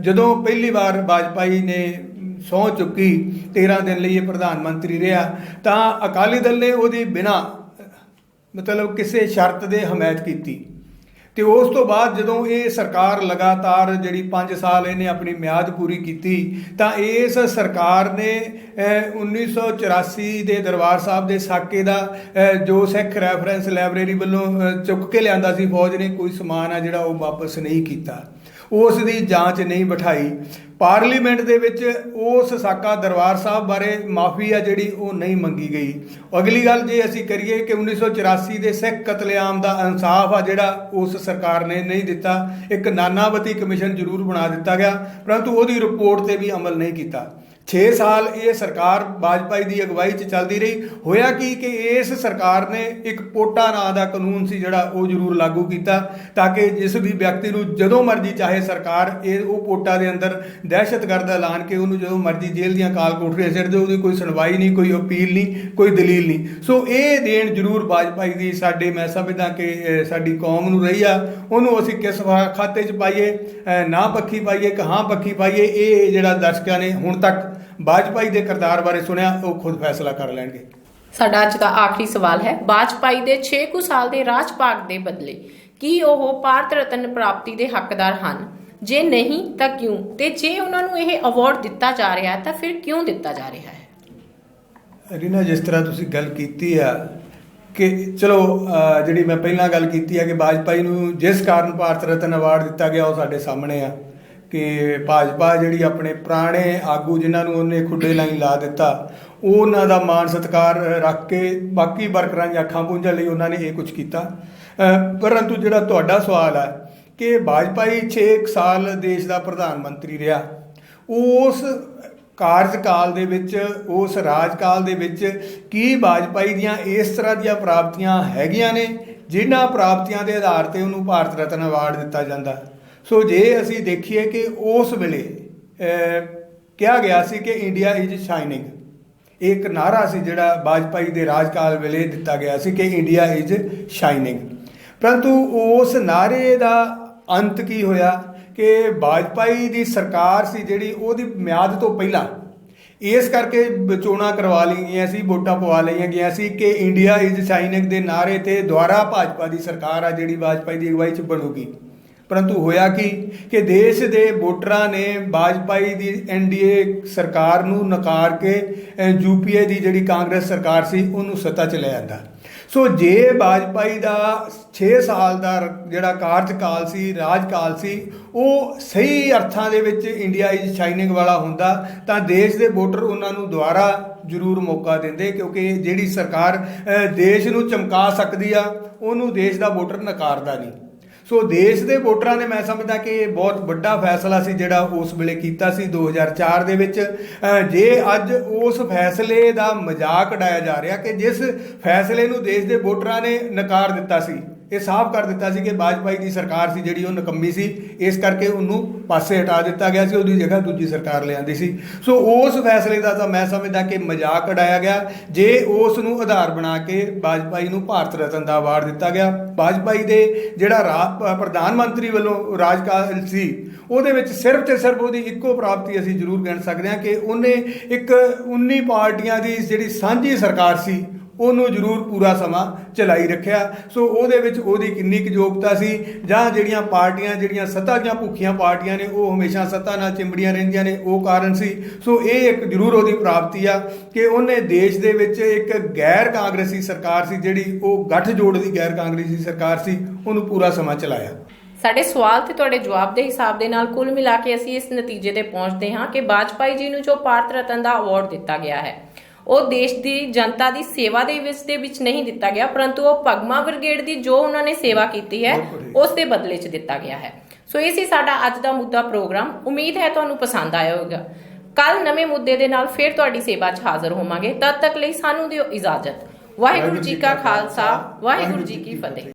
ਜਦੋਂ ਪਹਿਲੀ ਵਾਰ ਵਾਜਪਾਈ ਨੇ ਸਹੁੰ ਚੁੱਕੀ 13 ਦਿਨ ਲਈ ਇਹ ਪ੍ਰਧਾਨ ਮੰਤਰੀ ਰਿਹਾ, ਤਾਂ ਅਕਾਲੀ ਦਲ ਨੇ ਉਹਦੀ ਬਿਨਾ ਮਤਲਬ ਕਿਸੇ ਸ਼ਰਤ ਦੇ ਹਮਾਇਤ ਕੀਤੀ। ਤੇ ਉਸ ਤੋਂ ਬਾਅਦ ਜਦੋਂ ਇਹ ਸਰਕਾਰ ਲਗਾਤਾਰ ਜਿਹੜੀ 5 ਸਾਲ ਇਹਨੇ ਆਪਣੀ ਮਿਆਦ ਪੂਰੀ ਕੀਤੀ ਤਾਂ ਇਸ ਸਰਕਾਰ ਨੇ ਅਹ, 1984 ਦੇ ਦਰਬਾਰ ਸਾਹਿਬ ਦੇ ਸਾਕੇ ਦਾ ਜੋ ਸਿੱਖ ਰੈਫਰੈਂਸ ਲਾਇਬ੍ਰੇਰੀ ਵੱਲੋਂ ਚੁੱਕ ਕੇ ਲਿਆਂਦਾ ਸੀ ਫੌਜ ਨੇ ਕੋਈ ਸਮਾਨ ਆ ਜਿਹੜਾ ਉਹ ਵਾਪਸ ਨਹੀਂ ਕੀਤਾ। ਉਸ ਦੀ ਜਾਂਚ ਨਹੀਂ ਬਿਠਾਈ। ਪਾਰਲੀਮੈਂਟ ਦੇ ਵਿੱਚ ਉਸ ਸਾਕਾ ਦਰਬਾਰ ਸਾਹਿਬ ਬਾਰੇ ਮਾਫੀ ਆ ਜਿਹੜੀ ਉਹ ਨਹੀਂ ਮੰਗੀ ਗਈ। ਅਗਲੀ ਗੱਲ ਜੇ ਅਸੀਂ ਕਰੀਏ ਕਿ 1984 ਦੇ ਸਿੱਖ ਕਤਲੇਆਮ ਦਾ ਇਨਸਾਫ ਆ ਜਿਹੜਾ ਉਸ ਸਰਕਾਰ ਨੇ ਨਹੀਂ ਦਿੱਤਾ, ਇੱਕ ਨਾਨਾਵਤੀ ਕਮਿਸ਼ਨ ਜ਼ਰੂਰ ਬਣਾ ਦਿੱਤਾ ਗਿਆ, ਪਰੰਤੂ ਉਹਦੀ ਰਿਪੋਰਟ ਤੇ ਵੀ ਅਮਲ ਨਹੀਂ ਕੀਤਾ। 6 ਸਾਲ ਇਹ ਸਰਕਾਰ ਵਾਜਪਾਈ ਦੀ ਅਗਵਾਈ 'ਚ ਚੱਲਦੀ ਰਹੀ। ਹੋਇਆ ਕੀ ਕਿ ਇਸ ਸਰਕਾਰ ਨੇ ਇੱਕ ਪੋਟਾ ਨਾਂ ਦਾ ਕਾਨੂੰਨ ਸੀ ਜਿਹੜਾ ਉਹ ਜ਼ਰੂਰ ਲਾਗੂ ਕੀਤਾ ਤਾਂ ਕਿ ਜਿਸ ਵੀ ਵਿਅਕਤੀ ਨੂੰ ਜਦੋਂ ਮਰਜ਼ੀ ਚਾਹੇ ਸਰਕਾਰ ਇਹ ਉਹ ਪੋਟਾ ਦੇ ਅੰਦਰ ਦਹਿਸ਼ਤਗਰਦ ਐਲਾਨ ਕੇ ਉਹਨੂੰ ਜਦੋਂ ਮਰਜ਼ੀ ਜੇਲ੍ਹ ਦੀਆਂ ਕਾਲ ਕੋਠਰੀਆਂ ਸਿੱਟ ਦੇ, ਉਹਦੀ ਕੋਈ ਸੁਣਵਾਈ ਨਹੀਂ, ਕੋਈ ਅਪੀਲ ਨਹੀਂ, ਕੋਈ ਦਲੀਲ ਨਹੀਂ। ਸੋ ਇਹ ਦੇਣ ਜ਼ਰੂਰ ਬਾਜਪਾਈ ਦੀ ਸਾਡੇ, ਮੈਂ ਸਮਝਦਾ ਕਿ ਸਾਡੀ ਕੌਮ ਨੂੰ ਰਹੀ ਆ। ਉਹਨੂੰ ਅਸੀਂ ਕਿਸ ਵਾ- ਖਾਤੇ 'ਚ ਪਾਈਏ ਨਾ ਪੱਖੀ ਪਾਈਏ ਕਿ ਹਾਂ ਪੱਖੀ ਪਾਈਏ, ਇਹ ਜਿਹੜਾ ਦਰਸ਼ਕਾਂ ਨੇ ਹੁਣ ਤੱਕ ਵਾਜਪਾਈ ਦੇ ਕਿਰਦਾਰ ਬਾਰੇ ਸੁਣਿਆ ਉਹ ਖੁਦ ਫੈਸਲਾ ਕਰ ਲੈਣਗੇ। ਸਾਡਾ ਅੱਜ ਦਾ ਆਖਰੀ ਸਵਾਲ ਹੈ ਬਾਜਪਾਈ ਦੇ 6 ਕੁ ਸਾਲ ਦੇ ਰਾਜ ਭਾਗ ਦੇ ਬਦਲੇ ਕੀ ਉਹ ਭਾਰਤ ਰਤਨ ਪ੍ਰਾਪਤੀ ਦੇ ਹੱਕਦਾਰ ਹਨ? ਜੇ ਨਹੀਂ ਤਾਂ ਕਿਉਂ? ਤੇ ਜੇ ਉਹਨਾਂ ਨੂੰ ਇਹ ਅਵਾਰਡ ਦਿੱਤਾ ਜਾ ਰਿਹਾ ਹੈ ਤਾਂ ਫਿਰ ਕਿਉਂ ਦਿੱਤਾ ਜਾ ਰਿਹਾ ਹੈ? ਰੀਨਾ ਜਿਸ ਤਰ੍ਹਾਂ ਤੁਸੀਂ ਗੱਲ ਕੀਤੀ ਆ ਕਿ ਚਲੋ ਜਿਹੜੀ ਮੈਂ ਪਹਿਲਾਂ ਗੱਲ ਕੀਤੀ ਆ ਕਿ ਵਾਜਪਾਈ ਨੂੰ ਜਿਸ ਕਾਰਨ ਭਾਰਤ ਰਤਨ ਅਵਾਰਡ ਦਿੱਤਾ ਗਿਆ ਉਹ ਸਾਡੇ ਸਾਹਮਣੇ ਆ। ਕਿ ਭਾਜਪਾ ਜਿਹੜੀ ਆਪਣੇ ਪੁਰਾਣੇ ਆਗੂ ਜਿਨ੍ਹਾਂ ਨੂੰ ਉਹਨੇ ਖੁੱਡੇ ਲਾਈ ਲਾ ਦਿੱਤਾ ਉਹਨਾਂ ਦਾ ਮਾਣ ਸਤਿਕਾਰ ਰੱਖ ਕੇ ਬਾਕੀ ਵਰਕਰਾਂ ਦੀਆਂ ਅੱਖਾਂ ਪੂੰਝਣ ਲਈ ਉਹਨਾਂ ਨੇ ਇਹ ਕੁਝ ਕੀਤਾ। ਪਰੰਤੂ ਜਿਹੜਾ ਤੁਹਾਡਾ ਸਵਾਲ ਹੈ ਕਿ ਵਾਜਪਾਈ 6 ਸਾਲ ਦੇਸ਼ ਦਾ ਪ੍ਰਧਾਨ ਮੰਤਰੀ ਰਿਹਾ, ਉਸ ਕਾਰਜਕਾਲ ਦੇ ਵਿੱਚ, ਉਸ ਰਾਜਕਾਲ ਦੇ ਵਿੱਚ ਕੀ ਵਾਜਪਾਈ ਦੀਆਂ ਇਸ ਤਰ੍ਹਾਂ ਦੀਆਂ ਪ੍ਰਾਪਤੀਆਂ ਹੈਗੀਆਂ ਨੇ, ਜਿਨ੍ਹਾਂ ਪ੍ਰਾਪਤੀਆਂ ਦੇ ਆਧਾਰ ਤੇ ਉਹਨੂੰ ਭਾਰਤ ਰਤਨ ਅਵਾਰਡ ਦਿੱਤਾ ਜਾਂਦਾ? ਸੋ ਜੇ ਅਸੀਂ ਦੇਖੀਏ ਕਿ ਉਸ ਵੇਲੇ ਕਿਹਾ ਗਿਆ ਸੀ ਕਿ ਇੰਡੀਆ ਇਜ਼ ਸ਼ਾਈਨਿੰਗ ਇੱਕ ਨਾਰਾ ਸੀ ਜਿਹੜਾ ਵਾਜਪਾਈ ਦੇ ਰਾਜਕਾਲ ਵੇਲੇ ਦਿੱਤਾ ਗਿਆ ਸੀ ਕਿ ਇੰਡੀਆ ਇਜ਼ ਸ਼ਾਈਨਿੰਗ ਪਰੰਤੂ ਉਸ ਨਾਰੇ ਦਾ ਅੰਤ ਕੀ ਹੋਇਆ ਕਿ ਵਾਜਪਾਈ ਦੀ ਸਰਕਾਰ ਸੀ ਜਿਹੜੀ ਉਹਦੀ ਮਿਆਦ ਤੋਂ ਪਹਿਲਾਂ ਇਸ ਕਰਕੇ ਚੋਣਾਂ ਕਰਵਾ ਲਈਆਂ ਗਈਆਂ ਸੀ, ਵੋਟਾਂ ਪਵਾ ਲਈਆਂ ਗਈਆਂ ਸੀ ਕਿ ਇੰਡੀਆ ਇਜ਼ ਸ਼ਾਈਨਿੰਗ ਦੇ ਨਾਰੇ ਤੇ ਦੁਆਰਾ ਭਾਜਪਾ ਦੀ ਸਰਕਾਰ ਆ ਜਿਹੜੀ ਵਾਜਪਾਈ ਦੀ ਅਗਵਾਈ 'ਚ ਬਣੂਗੀ। ਪਰੰਤੂ ਹੋਇਆ ਕੀ? ਕਿ ਦੇਸ਼ ਦੇ ਵੋਟਰਾਂ ਨੇ ਬਾਜਪਾਈ ਦੀ ਐਨਡੀਏ ਸਰਕਾਰ ਨੂੰ ਨਕਾਰ ਕੇ ਯੂਪੀਏ ਦੀ ਜਿਹੜੀ ਕਾਂਗਰਸ ਸਰਕਾਰ ਸੀ, ਉਹਨੂੰ ਸੱਤਾ 'ਚ ਲੈ ਆਂਦਾ। ਸੋ ਜੇ ਬਾਜਪਾਈ ਦਾ 6 ਸਾਲ ਦਾ ਜਿਹੜਾ ਕਾਰਜਕਾਲ ਸੀ, ਰਾਜਕਾਲ ਸੀ, ਉਹ ਸਹੀ ਅਰਥਾਂ ਦੇ ਵਿੱਚ ਇੰਡੀਆ ਇਜ਼ ਸ਼ਾਈਨਿੰਗ ਵਾਲਾ ਹੁੰਦਾ, ਤਾਂ ਦੇਸ਼ ਦੇ ਵੋਟਰ ਉਹਨਾਂ ਨੂੰ ਦੁਬਾਰਾ ਜ਼ਰੂਰ ਮੌਕਾ ਦਿੰਦੇ, ਕਿਉਂਕਿ ਜਿਹੜੀ ਸਰਕਾਰ ਦੇਸ਼ ਨੂੰ ਚਮਕਾ ਸਕਦੀ ਆ, ਉਹਨੂੰ ਦੇਸ਼ ਦਾ ਵੋਟਰ ਨਕਾਰਦਾ ਨਹੀਂ। ਸੋ ਦੇਸ਼ ਦੇ ਵੋਟਰਾਂ ਨੇ ਮੈਂ ਸਮਝਦਾ ਕਿ ਇਹ ਬਹੁਤ ਵੱਡਾ ਫੈਸਲਾ ਸੀ ਜਿਹੜਾ ਉਸ ਵੇਲੇ ਕੀਤਾ ਸੀ 2004 ਦੇ ਵਿੱਚ। ਜੇ ਅੱਜ ਉਸ ਫੈਸਲੇ ਦਾ ਮਜ਼ਾਕ ਉਡਾਇਆ ਜਾ ਰਿਹਾ ਕਿ ਜਿਸ ਫੈਸਲੇ ਨੂੰ ਦੇਸ਼ ਦੇ ਵੋਟਰਾਂ ਨੇ ਨਕਾਰ ਦਿੱਤਾ ਸੀ ਇਹ ਸਾਫ਼ ਕਰ ਦਿੱਤਾ ਸੀ ਕਿ ਬਾਜਪਾਈ ਦੀ ਸਰਕਾਰ ਸੀ ਜਿਹੜੀ ਉਹ ਨਕੰਮੀ ਸੀ। ਇਸ ਕਰਕੇ ਉਹਨੂੰ ਪਾਸੇ ਹਟਾ ਦਿੱਤਾ ਗਿਆ ਸੀ, ਉਹਦੀ ਜਗ੍ਹਾ ਦੂਜੀ ਸਰਕਾਰ ਲਿਆਂਦੀ ਸੀ। ਸੋ ਉਸ ਫੈਸਲੇ ਦਾ ਤਾਂ ਮੈਂ ਸਮਝਦਾ ਕਿ ਮਜ਼ਾਕ ਉਡਾਇਆ ਗਿਆ। ਜੇ ਉਸ ਨੂੰ ਆਧਾਰ ਬਣਾ ਕੇ ਵਾਜਪਾਈ ਨੂੰ ਭਾਰਤ ਰਤਨ ਦਾ ਅਵਾਰਡ ਦਿੱਤਾ ਗਿਆ, ਬਾਜਪਾਈ ਦੇ ਜਿਹੜਾ ਰਾ- ਪ੍ਰਧਾਨ ਮੰਤਰੀ ਵੱਲੋਂ ਰਾਜਕਾਲ ਸੀ, ਉਹਦੇ ਵਿੱਚ ਸਿਰਫ ਤੇ ਸਿਰਫ ਉਹਦੀ ਇੱਕੋ ਪ੍ਰਾਪਤੀ ਅਸੀਂ ਜ਼ਰੂਰ ਗਿਣ ਸਕਦੇ ਹਾਂ ਕਿ ਉਹਨੇ ਇੱਕ 19 ਪਾਰਟੀਆਂ ਦੀ ਜਿਹੜੀ ਸਾਂਝੀ ਸਰਕਾਰ ਸੀ ਉਹਨੂੰ ਜ਼ਰੂਰ ਪੂਰਾ ਸਮਾਂ ਚਲਾਈ ਰੱਖਿਆ। ਸੋ ਉਹਦੇ ਵਿੱਚ ਉਹਦੀ ਕਿੰਨੀ ਕੁ ਯੋਗਤਾ ਸੀ ਜਾਂ ਜਿਹੜੀਆਂ ਪਾਰਟੀਆਂ, ਜਿਹੜੀਆਂ ਸੱਤਾ ਦੀਆਂ ਭੁੱਖੀਆਂ ਪਾਰਟੀਆਂ ਨੇ, ਉਹ ਹਮੇਸ਼ਾ ਸੱਤਾ ਨਾਲ ਚਿੰਬੜੀਆਂ ਰਹਿੰਦੀਆਂ ਨੇ, ਉਹ ਕਾਰਨ ਸੀ। ਸੋ ਇਹ ਇੱਕ ਜ਼ਰੂਰ ਉਹਦੀ ਪ੍ਰਾਪਤੀ ਆ ਕਿ ਉਹਨੇ ਦੇਸ਼ ਦੇ ਵਿੱਚ ਇੱਕ ਗੈਰ ਕਾਂਗਰਸੀ ਸਰਕਾਰ ਸੀ, ਜਿਹੜੀ ਉਹ ਗੱਠ ਜੋੜ ਦੀ ਗੈਰ ਕਾਂਗਰਸੀ ਸਰਕਾਰ ਸੀ, ਉਹਨੂੰ ਪੂਰਾ ਸਮਾਂ ਚਲਾਇਆ। ਸਾਡੇ ਸਵਾਲ ਤੇ ਤੁਹਾਡੇ ਜਵਾਬ ਦੇ ਹਿਸਾਬ ਦੇ ਨਾਲ ਕੁੱਲ ਮਿਲਾ ਕੇ ਅਸੀਂ ਇਸ ਨਤੀਜੇ ਤੇ ਪਹੁੰਚਦੇ ਹਾਂ ਕਿ ਵਾਜਪਾਈ ਜੀ ਨੂੰ ਜੋ ਭਾਰਤ ਰਤਨ ਦਾ ਅਵਾਰਡ ਦਿੱਤਾ ਗਿਆ ਹੈ। ਉਹ ਦੇਸ਼ ਦੀ ਜਨਤਾ ਦੀ ਸੇਵਾ ਦੇ ਵਿੱਚ ਦੇ ਵਿੱਚ ਨਹੀਂ ਦਿੱਤਾ ਗਿਆ ਪਰੰਤੂ ਉਹ ਪਗਮਾ ਬ੍ਰਿਗੇਡ ਦੀ ਜੋ ਉਹਨਾਂ ਨੇ ਸੇਵਾ ਕੀਤੀ ਹੈ ਉਸ ਦੇ ਬਦਲੇ 'ਚ ਦਿੱਤਾ ਗਿਆ ਹੈ। ਸੋ ਇਹ ਸੀ ਸਾਡਾ ਅੱਜ ਦਾ ਮੁੱਦਾ ਪ੍ਰੋਗਰਾਮ। ਉਮੀਦ ਹੈ ਤੁਹਾਨੂੰ ਪਸੰਦ ਆਇਆ ਹੋਵੇਗਾ। ਕੱਲ ਨਵੇਂ ਮੁੱਦੇ ਦੇ ਨਾਲ ਫਿਰ ਤੁਹਾਡੀ ਸੇਵਾ 'ਚ ਹਾਜ਼ਰ ਹੋਵਾਂਗੇ। ਤਦ ਤੱਕ ਲਈ ਸਾਨੂੰ ਦਿਓ ਇਜਾਜ਼ਤ। ਵਾਹਿਗੁਰੂ ਜੀ ਕਾ ਖਾਲਸਾ ਵਾਹਿਗੁਰੂ ਜੀ ਕੀ ਫਤਿਹ।